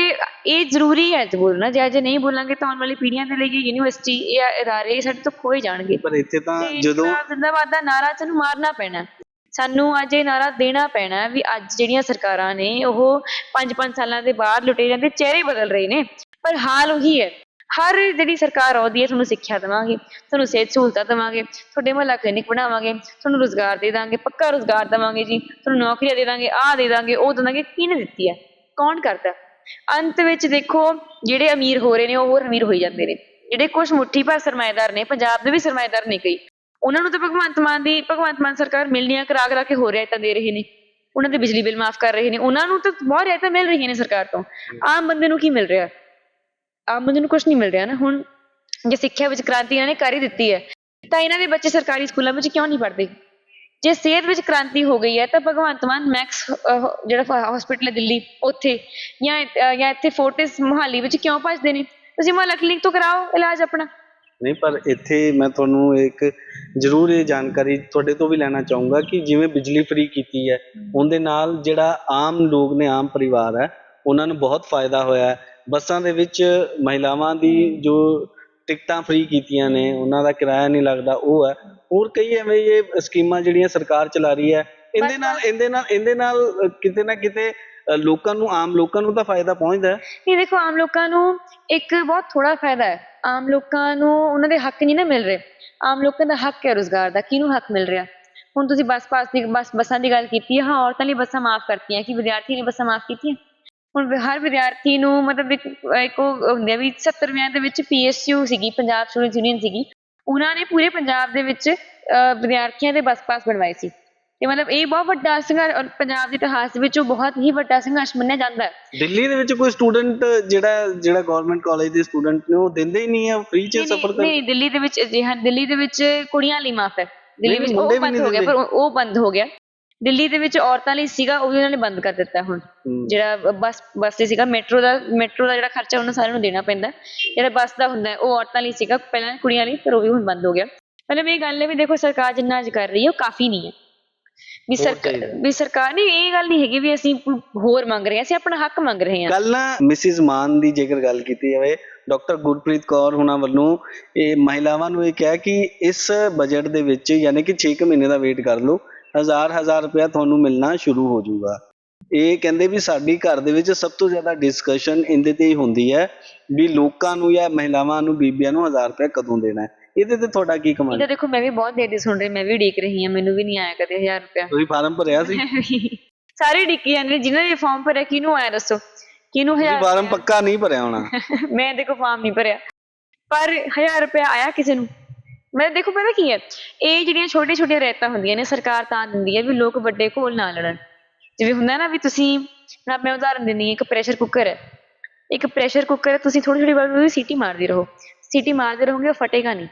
ਇਹ ਜ਼ਰੂਰੀ ਹੈ ਅੱਜ ਬੋਲਣਾ ਜੇ ਅੱਜ ਨਹੀਂ ਬੋਲਾਂਗੇ ਤਾਂ ਆਉਣ ਵਾਲੀ ਪੀੜ੍ਹੀਆਂ ਦੇ ਲਈ ਇਹ ਯੂਨੀਵਰਸਿਟੀ ਇਹ ਇਹ ਸਾਡੇ ਤੋਂ ਖੋਏ ਜਾਣਗੇ। ਪਰ ਇੱਥੇ ਤਾਂ ਜਦੋਂ ਜ਼ਿੰਦਾਬਾਦ ਦਾ ਨਾਰਾ ਸਾਨੂੰ ਮਾਰਨਾ ਪੈਣਾ। ਸਾਨੂੰ ਅੱਜ ਇਹ ਨਾਰਾ ਦੇਣਾ ਪੈਣਾ ਵੀ ਅੱਜ ਜਿਹੜੀਆਂ ਸਰਕਾਰਾਂ ਨੇ ਉਹ 5-5 ਸਾਲਾਂ ਦੇ ਬਾਅਦ ਲੁਟੇਰਿਆਂ ਦੇ ਚਿਹਰੇ ਬਦਲ ਰਹੇ ਨੇ। ਪਰ ਹਾਲ ਉਹੀ ਹੈ। ਹਰ ਜਿਹੜੀ ਸਰਕਾਰ ਆਉਂਦੀ ਹੈ ਤੁਹਾਨੂੰ ਸਿੱਖਿਆ ਦੇਵਾਂਗੇ ਤੁਹਾਨੂੰ ਸਿਹਤ ਸਹੂਲਤਾਂ ਦੇਵਾਂਗੇ ਤੁਹਾਡੇ ਮੁਹੱਲਾ ਕਲੀਨਿਕ ਬਣਾਵਾਂਗੇ ਤੁਹਾਨੂੰ ਰੋਜ਼ਗਾਰ ਦੇ ਦਾਂਗੇ ਪੱਕਾ ਰੋਜ਼ਗਾਰ ਦੇਵਾਂਗੇ ਜੀ ਤੁਹਾਨੂੰ ਨੌਕਰੀਆਂ ਦੇ ਦਾਂਗੇ ਆਹ ਦੇ ਦਾਂਗੇ ਉਹ ਦੇ ਦਾਂਗੇ ਕਿਹਨੇ ਦਿੱਤੀ ਹੈ? ਕੌਣ ਕਰਦਾ? ਅੰਤ ਵਿੱਚ ਦੇਖੋ, ਜਿਹੜੇ ਅਮੀਰ ਹੋ ਰਹੇ ਨੇ, ਉਹ ਹੋਰ ਅਮੀਰ ਹੋਈ ਜਾਂਦੇ ਨੇ। ਜਿਹੜੇ ਕੁਝ ਮੁੱਠੀ ਭਰ ਸਰਮਾਏਦਾਰ ਨੇ, ਪੰਜਾਬ ਦੇ ਵੀ ਸਰਮਾਏਦਾਰ ਨੇ ਕਈ। ਉਹਨਾਂ ਨੂੰ ਤਾਂ ਭਗਵੰਤ ਮਾਨ ਦੀ, ਭਗਵੰਤ ਮਾਨ ਸਰਕਾਰ ਮਿਲਣੀਆਂ ਕਰਾ ਕਰਾ ਕੇ ਹੋ ਰਿਆਇਤਾਂ ਦੇ ਰਹੇ ਨੇ। ਉਹਨਾਂ ਦੇ ਬਿਜਲੀ ਬਿੱਲ ਮਾਫ ਕਰ ਰਹੇ ਨੇ। ਉਹਨਾਂ ਨੂੰ ਤਾਂ ਬਹੁਤ ਰਿਆਇਤਾਂ ਮਿਲ ਰਹੀਆਂ ਨੇ ਸਰਕਾਰ ਤੋਂ। ਆਮ ਬੰਦੇ ਨੂੰ ਕੀ ਮਿਲ ਰਿਹਾ? ਆਮ ਬੰਦੇ ਨੂੰ ਕੁਝ ਨਹੀਂ ਮਿਲ ਰਿਹਾ ਨਾ। ਹੁਣ ਜੇ ਸਿੱਖਿਆ ਵਿੱਚ ਕ੍ਰਾਂਤੀ ਇਹਨਾਂ ਨੇ ਕਰ ਹੀ ਦਿੱਤੀ ਹੈ, ਤਾਂ ਇਹਨਾਂ ਦੇ ਬੱਚੇ ਸਰਕਾਰੀ ਸਕੂਲਾਂ ਵਿੱਚ ਕਿਉਂ ਨਹੀਂ ਪੜ੍ਹਦੇ? ਜੇ ਸਿਹਤ ਵਿੱਚ ਕ੍ਰਾਂਤੀ ਹੋ ਗਈ ਹੈ, ਤਾਂ ਭਗਵੰਤ ਮਾਨ ਮੈਕਸ ਜਿਹੜਾ ਹਸਪੀਟਲ ਹੈ ਦਿੱਲੀ, ਉੱਥੇ ਜਾਂ ਜਾਂ ਇੱਥੇ ਫੋਰਟਿਸ ਮੁਹਾਲੀ ਵਿੱਚ ਕਿਉਂ ਭੱਜਦੇ ਨੇ? ਤੁਸੀਂ ਮੁਹੱਲਾ ਕਲੀਨਿਕ ਤੋਂ ਕਰਾਓ ਇਲਾਜ ਆਪਣਾ। ਨਹੀਂ, ਪਰ ਇੱਥੇ ਮੈਂ ਤੁਹਾਨੂੰ ਇੱਕ ਜ਼ਰੂਰ ਇਹ ਜਾਣਕਾਰੀ ਤੁਹਾਡੇ ਤੋਂ ਵੀ ਲੈਣਾ ਚਾਹੂੰਗਾ ਕਿ ਜਿਵੇਂ ਬਿਜਲੀ ਫ੍ਰੀ ਕੀਤੀ ਹੈ, ਉਹਦੇ ਨਾਲ ਜਿਹੜਾ ਆਮ ਲੋਕ ਨੇ, ਆਮ ਪਰਿਵਾਰ ਹੈ, ਉਹਨਾਂ ਨੂੰ ਬਹੁਤ ਫਾਇਦਾ ਹੋਇਆ ਹੈ। ਬੱਸਾਂ ਦੇ ਵਿੱਚ ਮਹਿਲਾਵਾਂ ਦੀ ਜੋ ਟਿਕਟਾਂ ਫ੍ਰੀ ਕੀਤੀਆਂ ਨੇ, ਉਹਨਾਂ ਦਾ ਕਿਰਾਇਆ ਨਹੀਂ ਲੱਗਦਾ, ਉਹ ਹੈ। ਹੋਰ ਕਈ ਐਵੇਂ ਇਹ ਸਕੀਮਾਂ ਜਿਹੜੀਆਂ ਸਰਕਾਰ ਚਲਾ ਰਹੀ ਹੈ ਇਹਦੇ ਨਾਲ ਇਹਦੇ ਨਾਲ ਇਹਦੇ ਨਾਲ ਅ, ਕਿਤੇ ਨਾ ਕਿਤੇ ਅ, ਲੋਕਾਂ ਨੂੰ ਆਮ ਲੋਕਾਂ ਨੂੰ ਤਾਂ ਫਾਇਦਾ ਪਹੁੰਚਦਾ ਹੈ। ਇਹ ਦੇਖੋ ਆਮ ਲੋਕਾਂ ਨੂੰ ਇੱਕ ਬਹੁਤ ਥੋੜਾ ਫਾਇਦਾ ਹੈ। ਆਮ ਲੋਕਾਂ ਨੂੰ ਉਹਨਾਂ ਦੇ ਹੱਕ ਨਹੀਂ ਨਾ ਮਿਲ ਰਹੇ। ਆਮ ਲੋਕਾਂ ਦਾ ਹੱਕ ਹੈ ਰੋਜ਼ਗਾਰ ਦਾ ਕਿਹਨੂੰ ਹੱਕ ਮਿਲ ਰਿਹਾ? ਹੁਣ ਤੁਸੀਂ ਬੱਸ ਪਾਸ ਦੀ ਬੱਸ ਬੱਸਾਂ ਦੀ ਗੱਲ ਕੀਤੀ ਹੈ ਹਾਂ ਔਰਤਾਂ ਲਈ ਬੱਸਾਂ ਮਾਫ ਕਰਤੀਆਂ ਕਿ ਵਿਦਿਆਰਥੀ ਲਈ ਬੱਸਾਂ ਮਾਫ ਕੀਤੀਆਂ? ਹੁਣ ਵਿ- ਹਰ ਵਿਦਿਆਰਥੀ ਨੂੰ ਮਤਲਬ ਇੱਕ ਇੱਕ ਉਹ ਹੁੰਦੀ ਆ ਵੀ 70ਵਿਆਂ ਦੇ ਵਿੱਚ ਪੀਐਸਯੂ ਸੀਗੀ ਪੰਜਾਬ ਸਟੂਡੈਂਟ ਯੂਨੀਅਨ ਸੀਗੀ ਉਹਨਾਂ ਨੇ ਪੂਰੇ ਪੰਜਾਬ ਦੇ ਵਿੱਚ ਵਿਦਿਆਰਥੀਆਂ ਦੇ ਬੱਸ ਪਾਸ ਬਣਵਾਏ ਸੀ। ਤੇ ਮਤਲਬ ਇਹ ਬਹੁਤ ਵੱਡਾ ਸੰਘਰਸ਼ ਔਰ ਪੰਜਾਬ ਦੇ ਇਤਿਹਾਸ ਵਿੱਚ ਉਹ ਬਹੁਤ ਹੀ ਵੱਡਾ ਸੰਘਰਸ਼ ਮੰਨਿਆ ਜਾਂਦਾ ਹੈ। ਦਿੱਲੀ ਦੇ ਵਿੱਚ ਕੋਈ ਸਟੂਡੈਂਟ ਜਿਹੜਾ ਜਿਹੜਾ ਗਵਰਨਮੈਂਟ ਕਾਲਜ ਦੇ ਸਟੂਡੈਂਟ ਨੇ ਉਹ ਦਿੰਦੇ ਹੀ ਨਹੀਂ ਆ ਫ੍ਰੀ ਚ ਸਫਰ ਕਰ ਨਹੀਂ, ਦਿੱਲੀ ਦੇ ਵਿੱਚ ਜੀ ਹਾਂ ਦਿੱਲੀ ਦੇ ਵਿੱਚ ਕੁੜੀਆਂ ਲਈ ਮਾਫ ਹੈ। ਦਿੱਲੀ ਵਿੱਚ ਉਹ ਬੰਦ ਹੋ ਗਿਆ। ਪਰ ਉਹ ਬੰਦ ਹੋ ਗਿਆ। ਦਿੱਲੀ ਦੇ ਵਿੱਚ ਔਰਤਾਂ ਲਈ ਸੀਗਾ ਉਹ ਵੀ ਉਹਨਾਂ ਨੇ ਬੰਦ ਕਰ ਦਿੱਤਾ ਹੁਣ। ਜਿਹੜਾ ਬੱਸ ਬੱਸ ਤੇ ਸੀਗਾ ਮੈਟਰੋ ਦਾ ਮੈਟਰੋ ਦਾ ਜਿਹੜਾ ਖਰਚਾ ਉਹਨਾਂ ਸਾਰਿਆਂ ਨੂੰ ਦੇਣਾ ਪੈਂਦਾ। ਜਿਹੜਾ ਬੱਸ ਦਾ ਹੁੰਦਾ ਉਹ ਔਰਤਾਂ ਲਈ ਸੀਗਾ ਪਹਿਲਾਂ ਕੁੜੀਆਂ ਲਈ ਪਰ ਉਹ ਵੀ ਹੁਣ ਬੰਦ ਹੋ ਗਿਆ। ਮਤਲਬ ਇਹ ਗੱਲ ਹੈ ਵੀ ਦੇਖੋ ਸਰਕਾਰ ਜਿੰਨਾ ਅੱਜ ਕਰ ਰਹੀ ਹੈ ਉਹ ਕਾਫੀ ਨਹੀਂ ਹੈ। ਵੀ ਸਰਕਾਰ। ਵੀ ਸਰਕਾਰ ਨਹੀਂ ਇਹ ਗੱਲ ਨਹੀਂ ਹੈਗੀ ਵੀ ਅਸੀਂ ਹੋਰ ਮੰਗ ਰਹੇ ਹਾਂ ਅਸੀਂ ਆਪਣਾ ਹੱਕ ਮੰਗ ਰਹੇ ਹਾਂ। ਕੱਲ ਨਾ ਮਿਸਿਸ ਮਾਨ ਦੀ ਜੇਕਰ ਗੱਲ ਕੀਤੀ ਜਾਵੇ ਡਾਕਟਰ ਗੁਰਪ੍ਰੀਤ ਕੌਰ ਹੁਣਾਂ ਵੱਲੋਂ ਇਹ ਮਹਿਲਾਵਾਂ ਨੂੰ ਇਹ ਕਿਹਾ ਕਿ ਇਸ ਬਜਟ ਦੇ ਵਿੱਚ ਯਾਨੀ ਕਿ 6 ਮਹੀਨੇ ਦਾ ਵੇਟ ਕਰ ਲਓ। ਹਜ਼ਾਰ ਹਜ਼ਾਰ ਰੁਪਇਆ ਤੁਹਾਨੂੰ ਮਿਲਣਾ ਸ਼ੁਰੂ ਹੋ ਜਾਊਗਾ। ਇਹ ਕਹਿੰਦੇ ਵੀ ਸਾਡੀ ਘਰ ਦੇ ਵਿੱਚ ਸਭ ਤੋਂ ਜ਼ਿਆਦਾ ਡਿਸਕਸ਼ਨ ਇਹਦੇ ਤੇ ਹੀ ਹੁੰਦੀ ਹੈ ਵੀ ਲੋਕਾਂ ਨੂੰ ਜਾਂ ਮਹਿਲਾਵਾਂ ਨੂੰ ਬੀਬੀਆਂ ਨੂੰ ਹਜ਼ਾਰ ਰੁਪਇਆ ਕਦੋਂ ਦੇਣਾ ਹੈ। ਇਹਦੇ ਤੇ ਤੁਹਾਡਾ ਕੀ ਇਹ ਕਮੈਂਟ ਤਾਂ ਦੇਖੋ ਮੈਂ ਵੀ ਬਹੁਤ ਦੇਰ ਦੀ ਸੁਣ ਰਹੀ ਮੈਂ ਵੀ ਉਡੀਕ ਰਹੀ ਹਾਂ ਮੈਨੂੰ ਵੀ ਨਹੀਂ ਆਇਆ ਕਦੇ 1000 ਰੁਪਇਆ। ਤੁਸੀਂ ਫਾਰਮ ਭਰਿਆ ਸੀ? ਸਾਰੇ ਡਿੱਕੀ ਜਾਂਦੇ ਨੇ ਜਿਨ੍ਹਾਂ ਨੇ ਫਾਰਮ ਭਰਿਆ ਕਿਹਨੂੰ ਆਇਆ ਦੱਸੋ? ਕਿਹਨੂੰ ਤੁਸੀਂ ਹਜ਼ਾਰ ਫਾਰਮ ਪੱਕਾ ਨਹੀਂ ਭਰਿਆ ਹੋਣਾ। ਮੈਂ ਦੇਖੋ ਫਾਰਮ ਨਹੀਂ ਭਰਿਆ। ਪਰ 1000 ਰੁਪਇਆ ਆਇਆ ਕਿਸੇ ਨੂੰ? ਮੈਂ ਦੇਖੋ ਪਤਾ ਕੀ ਹੈ? ਇਹ ਜਿਹੜੀਆਂ ਛੋਟੀਆਂ ਛੋਟੀਆਂ ਰਹਿਤਾਂ ਹੁੰਦੀਆਂ ਨੇ, ਸਰਕਾਰ ਤਾਂ ਦਿੰਦੀ ਹੈ ਵੀ ਲੋਕ ਵੱਡੇ ਘੋਲ ਨਾ ਲੜਨ। ਜਿਵੇਂ ਹੁੰਦਾ ਨਾ ਵੀ ਤੁਸੀਂ ਹੁਣ ਮੈਂ ਉਦਾਹਰਨ ਦਿੰਦੀ ਹਾਂ, ਇੱਕ ਪ੍ਰੈਸ਼ਰ ਕੁੱਕਰ ਹੈ। ਇੱਕ ਪ੍ਰੈਸ਼ਰ ਕੁੱਕਰ ਹੈ, ਤੁਸੀਂ ਥੋੜੀ ਥੋੜੀ ਵਾਰ ਉਹਦੀ ਸੀਟੀ ਮਾਰਦੇ ਰਹੋ। ਸੀਟੀ ਮਾਰਦੇ ਰਹੋਗੇ, ਉਹ ਫਟੇਗਾ ਨਹੀਂ।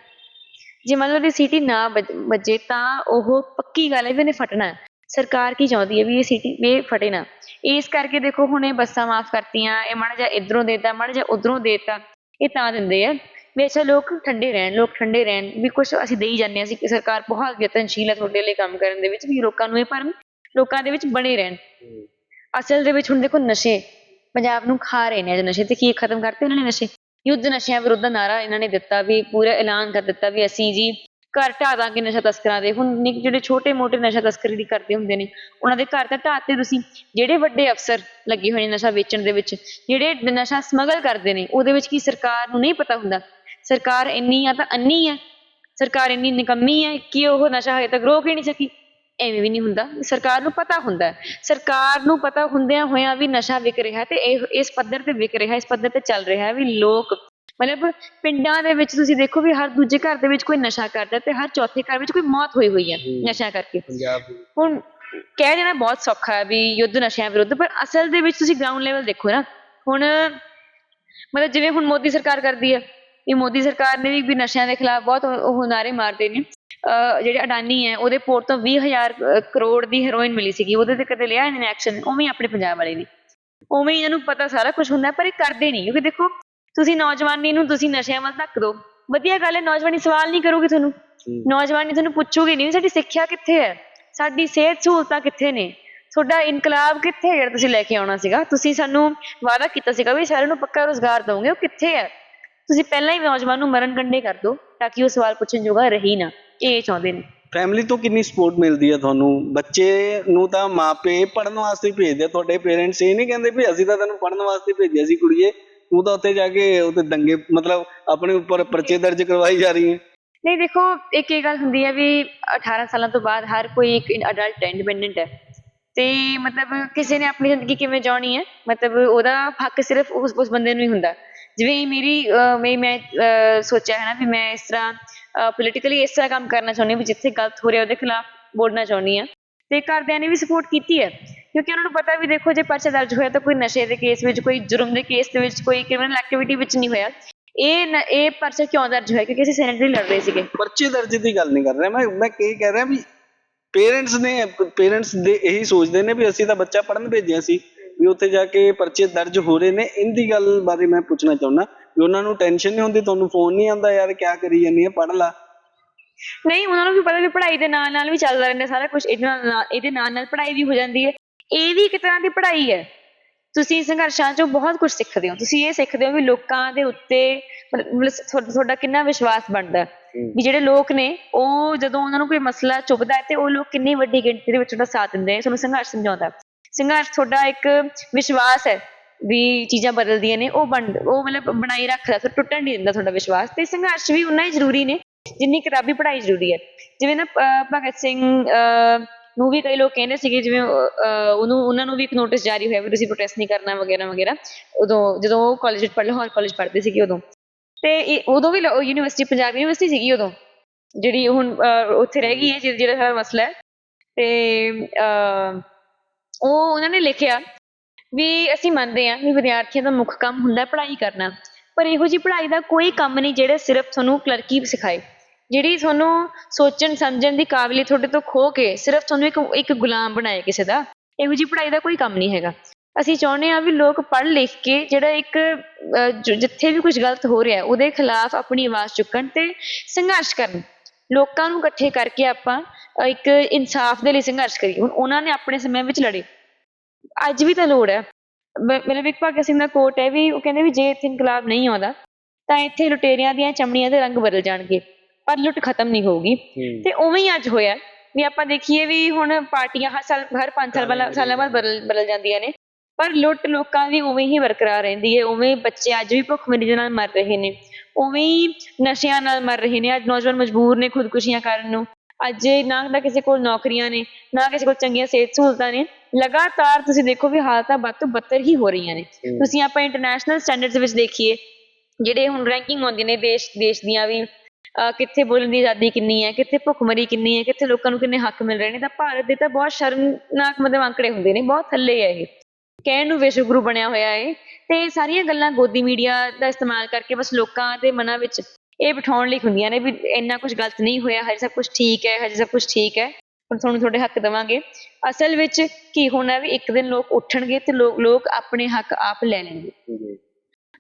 ਜੇ ਮੰਨ ਲਓ ਉਹਦੀ ਸੀਟੀ ਨਾ ਵੱਜ- ਵੱਜੇ ਤਾਂ ਉਹ ਪੱਕੀ ਗੱਲ ਹੈ ਵੀ ਉਹਨੇ ਫਟਣਾ ਸਰਕਾਰ ਕੀ ਚਾਹੁੰਦੀ ਹੈ ਵੀ ਇਹ ਸੀਟੀ, ਇਹ ਫਟੇ ਨਾ। ਇਸ ਕਰਕੇ ਦੇਖੋ, ਹੁਣ ਇਹ ਬੱਸਾਂ ਮਾਫ ਕਰਤੀਆਂ, ਇਹ ਮਾੜਾ ਜਿਹਾ ਇਧਰੋਂ ਦੇਤਾ, ਮਾੜਾ ਜਿਹਾ ਉਧਰੋਂ ਦੇਤਾ। ਇਹ ਤਾਂ ਦਿੰਦੇ ਆ। ਵੀ ਲੋਕ ਠੰਡੇ ਰਹਿਣ, ਲੋਕ ਠੰਡੇ ਰਹਿਣ। ਵੀ ਕੁਝ ਅਸੀਂ ਦੇਈ ਜਾਂਦੇ ਹਾਂ, ਅਸੀਂ ਕਿ ਸਰਕਾਰ ਬਹੁਤ ਯਤਨਸ਼ੀਲ ਹੈ ਤੁਹਾਡੇ ਲਈ ਕੰਮ ਕਰਨ ਦੇ ਵਿੱਚ ਵੀ ਲੋਕਾਂ ਨੂੰ ਇਹ, ਪਰ ਲੋਕਾਂ ਦੇ ਵਿੱਚ ਬਣੇ ਰਹਿਣ। ਅਸਲ ਦੇ ਵਿੱਚ ਹੁਣ ਦੇਖੋ ਨਸ਼ੇ, ਪੰਜਾਬ ਨੂੰ ਖਾ ਰਹੇ ਨੇ ਅੱਜ ਨਸ਼ੇ ਤੇ ਕੀ ਖਤਮ ਕਰਤੇ ਇਹਨਾਂ ਨੇ ਨਸ਼ੇ? ਯੁੱਧ ਨਸ਼ਿਆਂ ਵਿਰੁੱਧ ਦਾ ਨਾਰਾ ਇਹਨਾਂ ਨੇ ਦਿੱਤਾ ਵੀ, ਪੂਰਾ ਐਲਾਨ ਕਰ ਦਿੱਤਾ ਵੀ ਅਸੀਂ ਜੀ ਘਰ ਢਾਹ ਦਾਂਗੇ ਨਸ਼ਾ ਤਸਕਰਾਂ ਦੇ। ਹੁਣ ਜਿਹੜੇ ਛੋਟੇ ਮੋਟੇ ਨਸ਼ਾ ਤਸਕਰੀ ਦੀ ਕਰਦੇ ਹੁੰਦੇ ਨੇ, ਉਹਨਾਂ ਦੇ ਘਰ ਤਾਂ ਢਾਤੇ ਤੁਸੀਂ ਜਿਹੜੇ ਵੱਡੇ ਅਫਸਰ ਲੱਗੇ ਹੋਏ ਨੇ ਨਸ਼ਾ ਵੇਚਣ ਦੇ ਵਿੱਚ, ਜਿਹੜੇ ਨਸ਼ਾ ਸਮਗਲ ਕਰਦੇ ਨੇ, ਉਹਦੇ ਵਿੱਚ ਕੀ ਸਰਕਾਰ ਨੂੰ ਨਹੀਂ ਪਤਾ ਹੁੰਦਾ? ਸਰਕਾਰ ਇੰਨੀ ਆ ਤਾਂ ਅੰਨੀ ਹੈ ਸਰਕਾਰ ਇੰਨੀ ਨਿਕੰਮੀ ਹੈ ਕਿ ਉਹ ਨਸ਼ਾ ਹਜੇ ਤੱਕ ਰੋਕ ਹੀ ਨਹੀਂ ਸਕੀ। ਐਵੇਂ ਵੀ ਨਹੀਂ ਹੁੰਦਾ। ਸਰਕਾਰ ਨੂੰ ਪਤਾ ਹੁੰਦਾ। ਸਰਕਾਰ ਨੂੰ ਪਤਾ ਹੁੰਦਿਆਂ ਹੋਇਆਂ ਵੀ ਨਸ਼ਾ ਵਿਕ ਰਿਹਾ ਤੇ ਇਹ ਇਸ ਪੱਧਰ ਤੇ ਵਿਕ ਰਿਹਾ ਇਸ ਪੱਧਰ ਤੇ ਚੱਲ ਰਿਹਾ ਵੀ ਲੋਕ ਮਤਲਬ ਪਿੰਡਾਂ ਦੇ ਵਿੱਚ ਤੁਸੀਂ ਦੇਖੋ ਵੀ ਹਰ ਦੂਜੇ ਘਰ ਦੇ ਵਿੱਚ ਕੋਈ ਨਸ਼ਾ ਕਰਦਾ ਤੇ ਹਰ ਚੌਥੇ ਘਰ ਵਿੱਚ ਕੋਈ ਮੌਤ ਹੋਈ ਹੋਈ ਹੈ ਹੂੰ। ਨਸ਼ਾ ਕਰਕੇ। ਪੰਜਾਬ ਹੁਣ ਕਹਿ ਦੇਣਾ ਬਹੁਤ ਸੌਖਾ ਹੈ ਵੀ ਯੁੱਧ ਨਸ਼ਿਆਂ ਵਿਰੁੱਧ ਪਰ ਅਸਲ ਦੇ ਵਿੱਚ ਤੁਸੀਂ ਗਰਾਊਂਡ ਲੈਵਲ ਦੇਖੋ ਨਾ। ਹੁਣ ਮਤਲਬ ਜਿਵੇਂ ਹੁਣ ਮੋਦੀ ਸਰਕਾਰ ਕਰਦੀ ਹੈ ਇਹ ਮੋਦੀ ਸਰਕਾਰ ਨੇ ਵੀ ਵੀ ਨਸ਼ਿਆਂ ਦੇ ਖਿਲਾਫ ਬਹੁਤ ਉਹ ਨਾਰੇ ਮਾਰਦੇ ਨੇ। ਜਿਹੜੇ ਅਡਾਨੀ ਹੈ ਉਹਦੇ ਪੋਰਟ ਤੋਂ 20000 ਅਹ ਕਰੋੜ ਦੀ ਹੈਰੋਇਨ ਮਿਲੀ ਸੀਗੀ। ਉਹਦੇ ਤੇ ਕਦੇ ਲਿਆ ਇਹਨਾਂ ਨੇ ਐਕਸ਼ਨ ਉਵੇਂ ਆਪਣੇ ਪੰਜਾਬ ਵਾਲੇ ਨੇ। ਉਵੇਂ ਇਹਨਾਂ ਨੂੰ ਪਤਾ ਸਾਰਾ ਕੁਝ ਹੁੰਦਾ ਪਰ ਇਹ ਕਰਦੇ ਨਹੀਂ। ਕਿਉਂਕਿ ਦੇਖੋ ਤੁਸੀਂ ਨੌਜਵਾਨੀ ਨੂੰ ਤੁਸੀਂ ਨਸ਼ਿਆਂ ਵੱਲ ਧੱਕ ਦਿਓ। ਵਧੀਆ ਗੱਲ ਹੈ ਨੌਜਵਾਨੀ ਸਵਾਲ ਨਹੀਂ ਕਰੂਗੀ ਤੁਹਾਨੂੰ। ਨੌਜਵਾਨੀ ਤੁਹਾਨੂੰ ਪੁੱਛੂਗੀ ਨਹੀਂ ਸਾਡੀ ਸਿੱਖਿਆ ਕਿੱਥੇ ਹੈ? ਸਾਡੀ ਸਿਹਤ ਸਹੂਲਤਾਂ ਕਿੱਥੇ ਨੇ? ਤੁਹਾਡਾ ਇਨਕਲਾਬ ਕਿੱਥੇ ਹੈ ਜਿਹੜਾ ਤੁਸੀਂ ਲੈ ਕੇ ਆਉਣਾ ਸੀਗਾ? ਤੁਸੀਂ ਸਾਨੂੰ ਵਾਅਦਾ ਕੀਤਾ ਸੀਗਾ ਵੀ ਸਾਰਿਆਂ ਨੂੰ ਪੱਕਾ ਰੋਜ਼ਗਾਰ ਦਵੋਗੇ ਉਹ ਕਿੱਥੇ ਹੈ? ਤੁਸੀਂ ਪਹਿਲਾਂ ਹੀ ਨੌਜਵਾਨ ਨੂੰ ਮਰਨ ਕੰਡੇ ਕਰ ਦਿਓ ਤਾਂ ਕਿ ਉਹ ਸਵਾਲ ਪੁੱਛਣ ਜੋਗਾ ਰਹੀ ਨਾ ਇਹ ਚਾਹੁੰਦੇ ਨੇ। ਫੈਮਿਲੀ ਤੋਂ ਕਿੰਨੀ ਸਪੋਰਟ ਮਿਲਦੀ ਹੈ ਤੁਹਾਨੂੰ? ਬੱਚੇ ਨੂੰ ਤਾਂ ਮਾਪੇ ਪੜਨ ਵਾਸਤੇ ਭੇਜਦੇ ਆ ਤੁਹਾਡੇ ਪੇਰੈਂਟਸ ਇਹ ਨਹੀਂ ਕਹਿੰਦੇ ਵੀ ਅਸੀਂ ਤਾਂ ਤੈਨੂੰ ਪੜਨ ਵਾਸਤੇ ਭੇਜਿਆ ਸੀ ਕੁੜੀਏ ਤੂੰ ਤਾਂ ਉੱਥੇ ਜਾ ਕੇ ਉੱਥੇ ਦੰਗੇ ਮਤਲਬ ਆਪਣੇ ਉੱਪਰ ਪਰਚੇ ਦਰਜ ਕਰਵਾਈ ਜਾ ਰਹੀ ਹੈ। ਨਹੀਂ ਦੇਖੋ ਇੱਕ ਇਹ ਗੱਲ ਹੁੰਦੀ ਹੈ ਵੀ 18 ਸਾਲਾਂ ਤੋਂ ਬਾਅਦ ਹਰ ਕੋਈ ਇੱਕ ਅਡਲਟ ਇੰਡੀਪੈਂਡੈਂਟ ਹੈ। ਤੇ ਮਤਲਬ ਕਿਸੇ ਨੇ ਆਪਣੀ ਜ਼ਿੰਦਗੀ ਕਿਵੇਂ ਜਿਉਣੀ ਹੈ? ਮਤਲਬ ਉਹਦਾ ਹੱਕ ਸਿਰਫ ਉਸ ਉਸ ਬੰਦੇ ਨੂੰ ਹੀ ਹੁੰਦਾ। ਜਿਵੇਂ ਮੇਰੀ ਮੈਂ ਮੈਂ ਸੋਚਿਆ ਹੈ ਨਾ ਵੀ ਮੈਂ ਇਸ ਤਰ੍ਹਾਂ ਪੋਲੀਟੀਕਲੀ ਇਸ ਤਰ੍ਹਾਂ ਕੰਮ ਕਰਨਾ ਚਾਹੁੰਦੀ ਹਾਂ ਵੀ ਜਿੱਥੇ ਗਲਤ ਹੋ ਰਿਹਾ ਉਹਦੇ ਖਿਲਾਫ ਬੋਲਣਾ ਚਾਹੁੰਦੀ ਹਾਂ। ਤੇ ਘਰਦਿਆਂ ਨੇ ਵੀ ਸਪੋਰਟ ਕੀਤੀ ਹੈ। ਕਿਉਂਕਿ ਉਹਨਾਂ ਨੂੰ ਪਤਾ ਵੀ ਦੇਖੋ ਜੇ ਪਰਚਾ ਦਰਜ ਹੋਇਆ ਤਾਂ ਕੋਈ ਨਸ਼ੇ ਦੇ ਕੇਸ ਵਿੱਚ, ਕੋਈ ਜੁਰਮ ਦੇ ਕੇਸ ਦੇ ਵਿੱਚ, ਕੋਈ ਕ੍ਰਿਮੀਨਲ ਐਕਟੀਵਿਟੀ ਵਿੱਚ ਨਹੀਂ ਹੋਇਆ। ਇਹ ਇਹ ਪਰਚਾ ਕਿਉਂ ਦਰਜ ਹੋਇਆ? ਕਿਉਂਕਿ ਅਸੀਂ ਸੈਨੇਟ ਲਈ ਲੜ ਰਹੇ ਸੀਗੇ। ਪਰਚੇ ਦਰਜ ਦੀ ਗੱਲ ਨਹੀਂ ਕਰ ਰਿਹਾ। ਮੈਂ ਮੈਂ ਇਹ ਕਹਿ ਰਿਹਾ ਵੀ ਪੇਰੈਂਟਸ ਨੇ ਪੇਰੈਂਟਸ ਦੇ ਇਹੀ ਸੋਚਦੇ ਨੇ ਵੀ ਅਸੀਂ ਤਾਂ ਬੱਚਾ ਪੜਨ ਭੇਜਿਆ ਸੀ। ਵੀ ਉੱਥੇ ਜਾ ਕੇ ਪਰਚੇ ਦਰਜ ਹੋ ਰਹੇ ਨੇ। ਇਹਦੀ ਗੱਲ ਬਾਰੇ ਮੈਂ ਪੁੱਛਣਾ ਚਾਹੁੰਦਾ ਵੀ ਉਹਨਾਂ ਨੂੰ ਟੈਨਸ਼ਨ ਨਹੀਂ ਹੁੰਦੀ ਤੁਹਾਨੂੰ ਫੋਨ ਨਹੀਂ ਆਉਂਦਾ ਯਾਰ ਕਿਆ ਕਰੀ ਜਾਂਦੀ ਹੈ ਪੜ ਲਾ। ਨਹੀਂ ਉਹਨਾਂ ਨੂੰ ਵੀ ਪਤਾ ਵੀ ਪੜ੍ਹਾਈ ਦੇ ਨਾਲ ਨਾਲ ਵੀ ਚੱਲਦਾ ਰਹਿੰਦਾ ਸਾਰਾ ਕੁਝ ਇਹਦੇ ਨਾਲ ਇਹਦੇ ਨਾਲ ਨਾਲ ਪੜ੍ਹਾਈ ਵੀ ਹੋ ਜਾਂਦੀ ਹੈ। ਇਹ ਵੀ ਇੱਕ ਤਰ੍ਹਾਂ ਦੀ ਪੜ੍ਹਾਈ ਹੈ। ਤੁਸੀਂ ਸੰਘਰਸ਼ਾਂ ਚੋਂ ਬਹੁਤ ਕੁਝ ਸਿੱਖਦੇ ਹੋ। ਤੁਸੀਂ ਇਹ ਸਿੱਖਦੇ ਹੋ ਵੀ ਲੋਕਾਂ ਦੇ ਉੱਤੇ ਤੁਹਾਡਾ ਕਿੰਨਾ ਵਿਸ਼ਵਾਸ ਬਣਦਾ। ਵੀ ਜਿਹੜੇ ਲੋਕ ਨੇ ਉਹ ਜਦੋਂ ਉਹਨਾਂ ਨੂੰ ਕੋਈ ਮਸਲਾ ਚੁੱਭਦਾ ਹੈ ਤੇ ਉਹ ਲੋਕ ਕਿੰਨੀ ਵੱਡੀ ਗਿਣਤੀ ਦੇ ਵਿੱਚ ਉਹਦਾ ਸਾਥ ਦਿੰਦੇ ਨੇ ਤੁਹਾਨੂੰ ਸੰਘਰਸ਼ ਸਮਝਾਉਂਦਾ। ਸੰਘਰਸ਼ ਤੁਹਾਡਾ ਇੱਕ ਵਿਸ਼ਵਾਸ ਹੈ ਵੀ ਚੀਜ਼ਾਂ ਬਦਲਦੀਆਂ ਨੇ, ਉਹ ਬਣ ਉਹ ਮਤਲਬ ਬਣਾਈ ਰੱਖਦਾ, ਫਿਰ ਟੁੱਟਣ ਨਹੀਂ ਦਿੰਦਾ ਤੁਹਾਡਾ ਵਿਸ਼ਵਾਸ। ਤੇ ਸੰਘਰਸ਼ ਵੀ ਉਨਾ ਹੀ ਜ਼ਰੂਰੀ ਨੇ, ਜਿੰਨੀ ਕਿਤਾਬੀ ਪੜ੍ਹਾਈ ਜ਼ਰੂਰੀ ਹੈ। ਜਿਵੇਂ ਨਾ ਭਗਤ ਸਿੰਘ ਨੂੰ ਵੀ ਕਈ ਲੋਕ ਕਹਿੰਦੇ ਸੀਗੇ, ਜਿਵੇਂ ਉਹਨੂੰ, ਉਹਨਾਂ ਨੂੰ ਵੀ ਇੱਕ ਨੋਟਿਸ ਜਾਰੀ ਹੋਇਆ ਵੀ ਤੁਸੀਂ ਪ੍ਰੋਟੈਸਟ ਨਹੀਂ ਕਰਨਾ ਵਗੈਰਾ ਵਗੈਰਾ। ਉਦੋਂ, ਜਦੋਂ ਉਹ ਕਾਲਜ ਵਿੱਚ ਪੜ੍ਹ ਲਾਹੌਰ ਕਾਲਜ ਪੜ੍ਹਦੇ ਸੀਗੇ ਉਦੋਂ। ਤੇ ਉਦੋਂ ਵੀ ਯੂਨੀਵਰਸਿਟੀ ਪੰਜਾਬ ਯੂਨੀਵਰਸਿਟੀ ਸੀਗੀ ਉਦੋਂ, ਜਿਹੜੀ ਹੁਣ ਉੱਥੇ ਰਹਿ ਗਈ ਹੈ ਜਿਹਦਾ ਜਿਹੜਾ ਸਾਰਾ ਮਸਲਾ ਹੈ। ਤੇ ਉਹ ਉਹਨਾਂ ਨੇ ਲਿਖਿਆ ਵੀ ਅਸੀਂ ਮੰਨਦੇ ਹਾਂ ਵੀ ਵਿਦਿਆਰਥੀਆਂ ਦਾ ਮੁੱਖ ਕੰਮ ਹੁੰਦਾ ਪੜ੍ਹਾਈ ਕਰਨਾ, ਪਰ ਇਹੋ ਜਿਹੀ ਪੜ੍ਹਾਈ ਦਾ ਕੋਈ ਕੰਮ ਨਹੀਂ ਜਿਹੜੇ ਸਿਰਫ ਤੁਹਾਨੂੰ ਕਲਰਕੀ ਸਿਖਾਏ, ਜਿਹੜੀ ਤੁਹਾਨੂੰ ਸੋਚਣ, ਸਮਝਣ ਦੀ ਕਾਬਲੀਅਤ ਤੁਹਾਡੇ ਤੋਂ ਖੋ ਕੇ ਸਿਰਫ ਤੁਹਾਨੂੰ ਇੱਕ ਇੱਕ ਗੁਲਾਮ ਬਣਾਏ ਕਿਸੇ ਦਾ, ਇਹੋ ਜਿਹੀ ਪੜ੍ਹਾਈ ਦਾ ਕੋਈ ਕੰਮ ਨਹੀਂ ਹੈਗਾ। ਅਸੀਂ ਚਾਹੁੰਦੇ ਹਾਂ ਵੀ ਲੋਕ ਪੜ੍ਹ ਲਿਖ ਕੇ ਜਿਹੜਾ ਇੱਕ ਜਿੱਥੇ ਵੀ ਕੁਝ ਗਲਤ ਹੋ ਰਿਹਾ, ਉਹਦੇ ਖਿਲਾਫ ਆਪਣੀ ਆਵਾਜ਼ ਚੁੱਕਣ ਤੇ ਸੰਘਰਸ਼ ਕਰਨ। ਲੋਕਾਂ ਨੂੰ ਇਕੱਠੇ ਕਰਕੇ ਆਪਾਂ ਇੱਕ ਇਨਸਾਫ ਦੇ ਲਈ ਸੰਘਰਸ਼ ਕਰੀਏ। ਹੁਣ ਉਹਨਾਂ ਨੇ ਆਪਣੇ ਸਮੇਂ ਵਿੱਚ ਲੜੇ। ਅੱਜ ਵੀ ਤਾਂ ਲੋੜ ਹੈ। ਮ- ਮਤਲਬ ਇੱਕ ਭਗਤ ਸਿੰਘ ਦਾ ਕੋਟ ਹੈ ਵੀ ਉਹ ਕਹਿੰਦੇ ਵੀ ਜੇ ਇੱਥੇ ਇਨਕਲਾਬ ਨਹੀਂ ਆਉਂਦਾ ਤਾਂ ਇੱਥੇ ਲੁਟੇਰਿਆਂ ਦੀਆਂ ਚਮੜੀਆਂ ਦੇ ਰੰਗ ਬਦਲ ਜਾਣਗੇ। ਪਰ ਲੁੱਟ ਖਤਮ ਨਹੀਂ ਹੋਊਗੀ। ਤੇ ਉਵੇਂ ਹੀ ਅੱਜ ਹੋਇਆ ਵੀ ਆਪਾਂ ਦੇਖੀਏ ਵੀ ਹੁਣ ਪਾਰਟੀਆਂ ਹਰ ਸਾਲ ਹਰ 5 ਸਾਲ ਸਾਲਾਂ ਬਾਅਦ ਬਦਲ ਬਦਲ ਜਾਂਦੀਆਂ ਨੇ। ਪਰ ਲੁੱਟ ਲੋਕਾਂ ਦੀ ਉਵੇਂ ਹੀ ਬਰਕਰਾਰ ਰਹਿੰਦੀ ਹੈ। ਉਵੇਂ ਬੱਚੇ ਅੱਜ ਵੀ ਭੁੱਖਮਰੀ ਦੇ ਨਾਲ ਮਰ ਰਹੇ ਨੇ। ਉਵੇਂ ਹੀ ਨਸ਼ਿਆਂ ਨਾਲ ਮਰ ਰਹੇ ਨੇ। ਅੱਜ ਨੌਜਵਾਨ ਮਜਬੂਰ ਨੇ ਖੁਦਕੁਸ਼ੀਆਂ ਕਰਨ ਨੂੰ। ਅੱਜ ਨਾ ਤਾਂ ਕਿਸੇ ਕੋਲ ਨੌਕਰੀਆਂ ਨੇ ਨਾ ਕਿਸੇ ਕੋਲ ਚੰਗੀਆਂ ਸਿਹਤ ਸਹੂਲਤਾਂ ਨੇ। ਲਗਾਤਾਰ ਤੁਸੀਂ ਦੇਖੋ ਵੀ ਹਾਲਤਾਂ ਬਦ ਤੋਂ ਬੱਤਰ ਹੀ ਹੋ ਰਹੀਆਂ ਨੇ। ਤੁਸੀਂ ਆਪਾਂ ਇੰਟਰਨੈਸ਼ਨਲ ਸਟੈਂਡਰਡਸ ਵਿੱਚ ਦੇਖੀਏ ਜਿਹੜੇ ਹੁਣ ਰੈਂਕਿੰਗ ਆਉਂਦੀਆਂ ਨੇ ਦੇਸ਼ ਦੇਸ਼ ਦੀਆਂ ਵੀ ਕਿੱਥੇ ਬੋਲਣ ਦੀ ਆਜ਼ਾਦੀ ਕਿੰਨੀ ਹੈ ਕਿੱਥੇ ਭੁੱਖਮਰੀ ਕਿੰਨੀ ਹੈ ਕਿੱਥੇ ਲੋਕਾਂ ਨੂੰ ਕਿੰਨੇ ਹੱਕ ਮਿਲ ਰਹੇ ਨੇ ਤਾਂ ਭਾਰਤ ਦੇ ਤਾਂ ਬਹੁਤ ਸ਼ਰਮਨਾਕ ਮਤਲਬ ਅੰਕੜੇ ਹੁੰਦੇ ਨੇ ਬਹੁਤ ਥੱਲੇ ਹੈ ਇਹ। ਕਹਿਣ ਨੂੰ ਵਿਸ਼ਵ ਗੁਰੂ ਬਣਿਆ ਹੋਇਆ ਹੈ ਤੇ ਇਹ ਸਾਰੀਆਂ ਗੱਲਾਂ ਗੋਦੀ ਮੀਡੀਆ ਦਾ ਇਸਤੇਮਾਲ ਕਰਕੇ ਬਸ ਲੋਕਾਂ ਦੇ ਮਨਾਂ ਵਿੱਚ ਇਹ ਬਿਠਾਉਣ ਲਈ ਹੁੰਦੀਆਂ ਨੇ ਵੀ ਇੰਨਾ ਕੁਝ ਗਲਤ ਨਹੀਂ ਹੋਇਆ, ਹਜੇ ਸਭ ਕੁਝ ਠੀਕ ਹੈ, ਹਜੇ ਸਭ ਕੁਝ ਠੀਕ ਹੈ। ਹੁਣ ਤੁਹਾਨੂੰ ਤੁਹਾਡੇ ਹੱਕ ਦੇਵਾਂਗੇ। ਅਸਲ ਵਿੱਚ ਕੀ ਹੋਣਾ ਵੀ ਇੱਕ ਦਿਨ ਲੋਕ ਉੱਠਣਗੇ ਤੇ ਲੋਕ ਲੋਕ ਆਪਣੇ ਹੱਕ ਆਪ ਲੈ ਲੈਣਗੇ।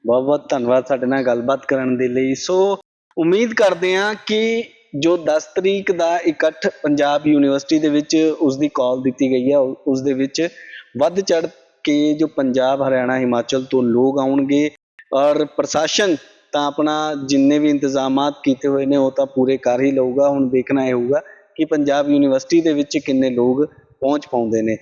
ਬਹੁਤ ਬਹੁਤ ਧੰਨਵਾਦ ਸਾਡੇ ਨਾਲ ਗੱਲਬਾਤ ਕਰਨ ਦੇ ਲਈ। ਸੋ ਉਮੀਦ ਕਰਦੇ ਹਾਂ ਕਿ ਜੋ 10 ਤਰੀਕ ਦਾ ਇਕੱਠ ਪੰਜਾਬ ਯੂਨੀਵਰਸਿਟੀ ਦੇ ਵਿੱਚ ਉਸ ਦੀ ਕਾਲ ਦਿੱਤੀ ਗਈ ਹੈ ਉਸ ਦੇ ਵਿੱਚ ਵੱਧ ਚੜ ਕੇ ਜੋ ਪੰਜਾਬ, ਹਰਿਆਣਾ, ਹਿਮਾਚਲ ਤੋਂ ਲੋਕ ਆਉਣਗੇ ਔਰ ਪ੍ਰਸ਼ਾਸਨ ਤਾਂ ਆਪਣਾ ਜਿੰਨੇ ਵੀ ਇੰਤਜ਼ਾਮਾਤ ਕੀਤੇ ਹੋਏ ਨੇ ਉਹ ਤਾਂ ਪੂਰੇ ਕਰ ਹੀ ਲਊਗਾ, ਹੁਣ ਦੇਖਣਾ ਇਹ ਹੋਊਗਾ ਕਿ ਪੰਜਾਬ ਯੂਨੀਵਰਸਿਟੀ ਦੇ ਵਿੱਚ ਕਿੰਨੇ ਲੋਕ ਪਹੁੰਚ ਪਾਉਂਦੇ ਨੇ।